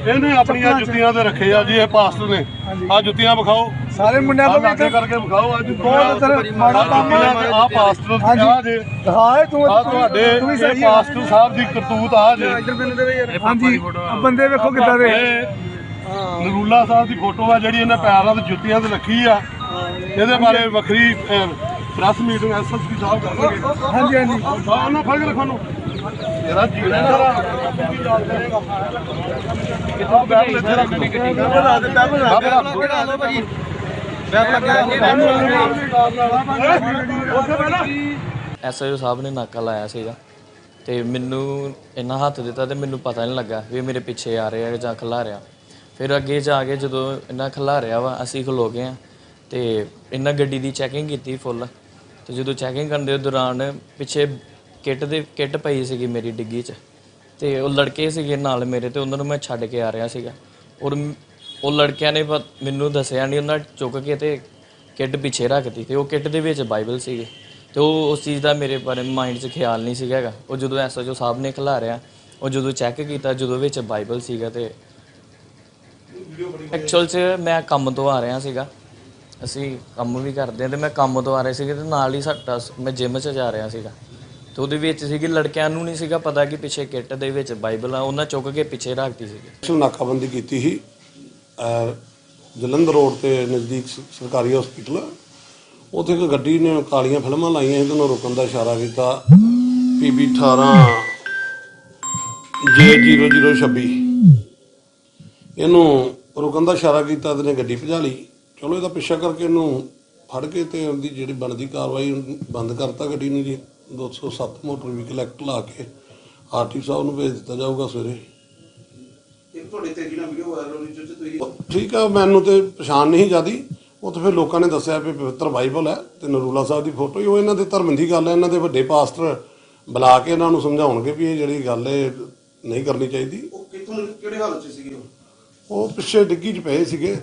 ਇਹਨੇ ਆਪਣੀਆਂ ਜੁੱਤੀਆਂ ਤੇ ਰੱਖੇ ਆ ਜੀ ਇਹ ਪਾਸਟਰ ਨੇ। ਆ ਜੁੱਤੀਆਂ ਵਿਖਾਓ। ਸਾਰੇ ਮੁੰਡਿਆਂ ਕੋਲ ਵੀ ਕਰਕੇ ਵਿਖਾਓ ਆ ਬਹੁਤ ਸਰ ਮਾੜਾ ਕੰਮ ਆ। ਆ ਪਾਸਟਰ। ਆ ਜੇ। ਹਾਂ ਤੂੰ ਆ ਤੁਹਾਡੇ ਇਹ ਪਾਸਟਰ ਸਾਹਿਬ ਦੀ ਕਰਤੂਤ ਆ ਜੇ। ਹਾਂਜੀ। ਬੰਦੇ ਵੇਖੋ ਕਿੱਦਾਂ ਦੇ ਨਰੂਲਾ ਸਾਹਿਬ ਦੀ ਫੋਟੋ ਆ ਜਿਹੜੀ ਇਹਨੇ ਪੈਰਾਂ ਤੇ ਜੁੱਤੀਆਂ ਤੇ ਰੱਖੀ ਆ। ਇਹਦੇ ਬਾਰੇ ਵੱਖਰੀ ਪ੍ਰੈਸ ਮੀਟਿੰਗ ਐਸਐਸਪੀ ਸਾਹਿਬ ਕਰਨਗੇ ਹਾਂਜੀ ਹਾਂਜੀ। ਹਾਂ ਉਹਨਾਂ ਫੜ ਕੇ ਰੱਖੋ ਨੂੰ ਇਹਦਾ ਜੀਣਾ ਸਾਰਾ ਕਿੱਥੋਂ ਬੈਠ ਇੱਥੇ ਰੱਖ ਐਸਆਈਓ ਸਾਹਿਬ ਨੇ ਨਾਕਾ ਲਾਇਆ ਸੀਗਾ ਤੇ ਮੈਨੂੰ ਇੰਨਾ ਹੱਥ ਦਿੱਤਾ ਤੇ ਮੈਨੂੰ ਪਤਾ ਨਹੀਂ ਲੱਗਾ ਵੀ ਇਹ ਮੇਰੇ ਪਿੱਛੇ ਆ ਰਿਹਾ ਜਾਂ ਖਿਲਾ ਰਿਹਾ। ਫਿਰ ਅੱਗੇ ਜਾ ਕੇ ਜਦੋਂ ਇਹਨਾਂ ਖਿਲਾ ਰਿਹਾ ਵਾ ਅਸੀਂ ਖਲੋ ਗਏ ਆ ਤੇ ਇਹਨਾਂ ਗੱਡੀ ਦੀ ਚੈਕਿੰਗ ਕੀਤੀ ਫੁੱਲ ਤੇ ਜਦੋਂ ਚੈਕਿੰਗ ਕਰਨ ਦੇ ਦੌਰਾਨ ਪਿੱਛੇ ਕਿੱਟ ਦੇ, ਕਿੱਟ ਪਈ ਸੀਗੀ ਮੇਰੀ ਡਿੱਗੀ 'ਚ। ਤੇ ਉਹ ਲੜਕੇ ਸੀਗੇ ਨਾਲ ਮੇਰੇ ਤੇ, ਉਹਨਾਂ ਨੂੰ ਮੈਂ ਛੱਡ ਕੇ ਆ ਰਿਹਾ ਸੀਗਾ। ਔਰ ਮ- ਉਹ ਲੜਕਿਆਂ ਨੇ ਪਤ- ਮੈਨੂੰ ਦੱਸਿਆ ਨਹੀਂ ਉਹਨਾਂ ਚੁੱਕ ਕੇ ਤੇ ਕਿੱਟ ਪਿੱਛੇ ਰੱਖਤੀ ਤੇ ਉਹ ਕਿੱਟ ਦੇ ਵਿੱਚ ਬਾਈਬਲ ਸੀਗੇ। ਤੇ ਉਹ ਉਸ ਚੀਜ਼ ਦਾ ਮੇਰੇ ਬਾਰੇ ਮਾਈਂਡ 'ਚ ਖਿਆਲ ਨਹੀਂ ਸੀਗਾ ਹੈਗਾ। ਉਹ ਜਦੋਂ ਐਸਐਚਓ ਸਾਹਿਬ ਨੇ ਖਿਲਾਰਿਆ ਉਹ ਜਦੋਂ ਚੈੱਕ ਕੀਤਾ, ਜਦੋਂ ਵਿੱਚ ਬਾਈਬਲ ਸੀਗਾ ਤੇ ਐਕਚੁਅਲ 'ਚ ਮੈਂ ਕੰਮ ਤੋਂ ਆ ਰਿਹਾ ਸੀਗਾ। ਅਸੀਂ ਕੰਮ ਵੀ ਕਰਦੇ ਹਾਂ ਤੇ ਮੈਂ ਕੰਮ ਤੋਂ ਆ ਰਿਹਾ ਸੀਗਾ ਤੇ ਨਾਲ ਹੀ ਸਾਡਾ ਮੈਂ ਜਿਮ 'ਚ ਜਾ ਰਿਹਾ ਸੀਗਾ। ਤੇ ਉਹਦੇ ਵਿੱਚ ਸੀਗੀ, ਲੜਕਿਆਂ ਨੂੰ ਨਹੀਂ ਸੀਗਾ ਪਤਾ ਕਿ ਪਿੱਛੇ ਕਿੱਟ ਦੇ ਵਿੱਚ ਬਾਈਬਲ ਆ ਉਹਨਾਂ ਚੁੱਕ ਕੇ ਪਿੱਛੇ ਰੱਖਤੀ ਸੀਗੀ। ਸਪੈਸ਼ਲ ਨਾਕਾਬੰਦੀ ਕੀਤੀ ਸੀ ਜਲੰਧਰ ਰੋਡ ਤੇ ਨਜ਼ਦੀਕ ਸਰਕਾਰੀ ਹਸਪੀਟਲ ਉੱਥੇ ਇੱਕ ਗੱਡੀ ਨੇ ਕਾਲੀਆਂ ਫਿਲਮਾਂ ਲਾਈਆਂ ਸੀ, ਤੇ ਉਹਨੂੰ ਰੁਕਣ ਦਾ ਇਸ਼ਾਰਾ ਕੀਤਾ। ਪੀਬੀ 18 J0026 ਇਹਨੂੰ ਰੁਕਣ ਦਾ ਇਸ਼ਾਰਾ ਕੀਤਾ ਤੇ ਨੇ ਗੱਡੀ ਭਜਾ ਲਈ। ਚਲੋ, ਇਹਦਾ ਪਿੱਛਾ ਕਰਕੇ ਇਹਨੂੰ ਫੜ ਕੇ ਤੇ ਉਹਦੀ ਜਿਹੜੀ ਬਣਦੀ ਕਾਰਵਾਈ ਬੰਦ ਕਰਤਾ ਗੱਡੀ ਨੂੰ ਜੀ। 207 ਮੋਟਰ ਵਹੀਕਲ ਐਕਟ ਲਾ ਕੇ ਆਰਟੀ ਸਾਹਿਬ ਨੂੰ ਭੇਜ ਦਿੱਤਾ ਜਾਊਗਾ ਸਵੇਰੇ। ਇੱਕ ਤੁਹਾਡੇ ਤੇ ਜਿਹੜਾ ਵੀਡੀਓ ਵਾਇਰਲ ਹੋ ਰਹੀ ਜਿਸ 'ਚ ਤੁਸੀਂ ਠੀਕ ਆ ਮੈਨੂੰ ਤੇ ਪਛਾਣ ਨਹੀਂ ਜਿਆਦੀ। ਉਹ ਤਾਂ ਫਿਰ ਲੋਕਾਂ ਨੇ ਦੱਸਿਆ ਵੀ ਪਵਿੱਤਰ ਬਾਈਬਲ ਹੈ ਤੇ ਨਰੂਲਾ ਸਾਹਿਬ ਦੀ ਫੋਟੋ ਹੀ ਉਹ ਇਹਨਾਂ ਦੇ ਧਰਮ ਦੀ ਗੱਲ ਹੈ। ਇਹਨਾਂ ਦੇ ਵੱਡੇ ਪਾਸਟਰ ਬੁਲਾ ਕੇ ਇਹਨਾਂ ਨੂੰ ਸਮਝਾਉਣਗੇ ਵੀ ਇਹ ਜਿਹੜੀ ਗੱਲ ਹੈ ਨਹੀਂ ਕਰਨੀ ਚਾਹੀਦੀ। ਉਹ ਕਿੱਥੋਂ ਕਿਹੜੇ ਹਾਲਤ 'ਚ ਸੀਗੇ ਉਹ? ਉਹ ਪਿੱਛੇ ਡਿੱਗੀ 'ਚ ਪਏ ਸੀਗੇ।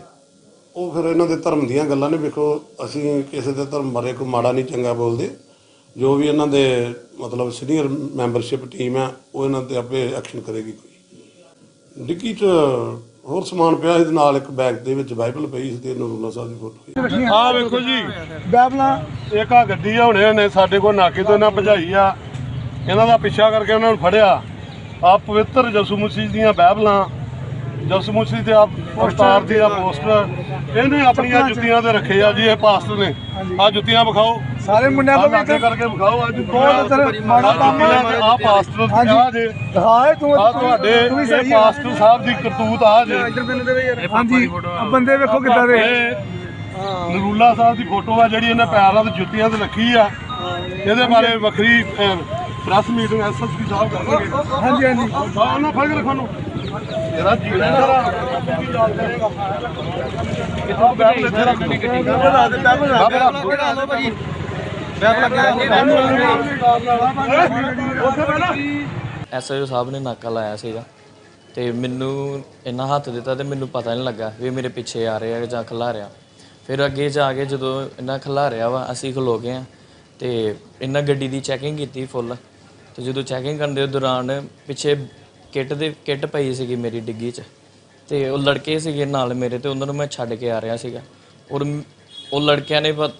ਉਹ ਫਿਰ ਇਹਨਾਂ ਦੇ ਧਰਮ ਦੀਆਂ ਗੱਲਾਂ ਨੇ। ਵੇਖੋ ਅਸੀਂ ਕਿਸੇ ਦੇ ਧਰਮ ਬਾਰੇ ਕੋਈ ਮਾੜਾ ਨਹੀਂ ਚੰਗਾ ਬੋਲਦੇ। ਜੋ ਵੀ ਇਹਨਾਂ ਦੇ ਮਤਲਬ ਸੀਨੀਅਰ ਮੈਂਬਰਸ਼ਿਪ ਟੀਮ ਹੈ ਉਹ ਇਹਨਾਂ ਤੇ ਆਪੇ ਐਕਸ਼ਨ ਕਰੇਗੀ ਕੋਈ। ਡਿੱਗੀ 'ਚ ਹੋਰ ਸਮਾਨ ਪਿਆ ਤੇ ਨਾਲ ਇੱਕ ਬੈਗ ਦੇ ਵਿੱਚ ਬਾਈਬਲ ਪਈ ਸੀ ਤੇ ਨਰੂਲਾ ਸਾਹਿਬ ਦੀ ਫੋਟੋ ਆਹ ਵੇਖੋ ਜੀ। ਬੈਬਲਾਂ ਇੱਕ ਆ ਗੱਡੀ ਆ ਹੁਣੇ ਨੇ ਸਾਡੇ ਕੋਲ ਨਾਕੇ ਤੋਂ ਇਹਨਾਂ ਭਜਾਈ ਆ। ਇਹਨਾਂ ਦਾ ਪਿੱਛਾ ਕਰਕੇ ਉਹਨਾਂ ਨੂੰ ਫੜਿਆ। ਆ ਪਵਿੱਤਰ ਯਿਸੂ ਮਸੀਹ ਦੀਆਂ ਬਾਈਬਲਾਂ ਜਸਮੁਸੀ ਤੇ ਆ ਅਵਤਾਰ ਦੀ ਆ ਪੋਸਟਰ ਇਹਨੇ ਆਪਣੀਆਂ ਜੁੱਤੀਆਂ ਤੇ ਰੱਖੇ ਆ ਜੀ ਇਹ ਪਾਸਟਰ ਨੇ। ਆ ਜੁੱਤੀਆਂ ਵਿਖਾਓ। ਸਾਰੇ ਮੁੰਡਿਆਂ ਤੋਂ ਵੀ ਕਰਕੇ ਵਿਖਾਓ ਅੱਜ ਬਹੁਤ ਮਾੜਾ ਕੰਮ ਆ। ਪਾਸਟਰ। ਆ ਜੇ ਦਿਖਾ ਤੂੰ ਆ ਤੁਹਾਡੇ ਇਹ ਪਾਸਟਰ ਸਾਹਿਬ ਦੀ ਕਰਤੂਤ ਆ ਜੇ। ਹਾਂਜੀ ਆ। ਬੰਦੇ ਵੇਖੋ ਕਿੱਦਾਂ ਦੇ। ਨਰੂਲਾ ਸਾਹਿਬ ਦੀ ਫੋਟੋ ਆ ਜਿਹੜੀ ਇਹਨੇ ਪੈਰਾਂ ਤੇ ਜੁੱਤੀਆਂ ਤੇ ਰੱਖੀ ਆ। ਇਹਦੇ ਬਾਰੇ ਵੱਖਰੀ ਪ੍ਰੈਸ ਮੀਟਿੰਗ ਐਸਐਸਪੀ ਸਾਹਿਬ ਕਰਨਗੇ ਹਾਂਜੀ ਹਾਂਜੀ। ਉਹਨਾਂ ਫੜ ਕੇ ਰੱਖੋ ਨੂੰ ਇਹਦਾ ਜੀਣਾ ਕਿੱਥੋਂ ਬੈਠ ਸਾਹਿਬ ਨੇ ਨਾਕਾ ਲਾਇਆ ਸੀਗਾ ਤੇ ਮੈਨੂੰ ਇੰਨਾ ਹੱਥ ਦਿੱਤਾ ਤੇ ਮੈਨੂੰ ਪਤਾ ਨਹੀਂ ਲੱਗਾ ਵੀ ਇਹ ਮੇਰੇ ਪਿੱਛੇ ਆ ਰਿਹਾ ਜਾਂ ਖਿਲਾ ਰਿਹਾ। ਫਿਰ ਅੱਗੇ ਜਾ ਕੇ ਜਦੋਂ ਇਹਨਾਂ ਖਿਲਾ ਰਿਹਾ ਵਾ ਅਸੀਂ ਖਲੋ ਗਏ ਆ ਤੇ ਇਹਨਾਂ ਗੱਡੀ ਦੀ ਚੈਕਿੰਗ ਕੀਤੀ ਫੁੱਲ ਤੇ ਜਦੋਂ ਚੈਕਿੰਗ ਕਰਨ ਦੇ ਦੌਰਾਨ ਪਿੱਛੇ ਕਿੱਟ ਦੇ, ਕਿੱਟ ਪਈ ਸੀਗੀ ਮੇਰੀ ਡਿੱਗੀ 'ਚ। ਤੇ ਉਹ ਲੜਕੇ ਸੀਗੇ ਨਾਲ ਮੇਰੇ ਤੇ, ਉਹਨਾਂ ਨੂੰ ਮੈਂ ਛੱਡ ਕੇ ਆ ਰਿਹਾ ਸੀਗਾ। ਔਰ ਉਹ ਲੜਕਿਆਂ ਨੇ ਪ-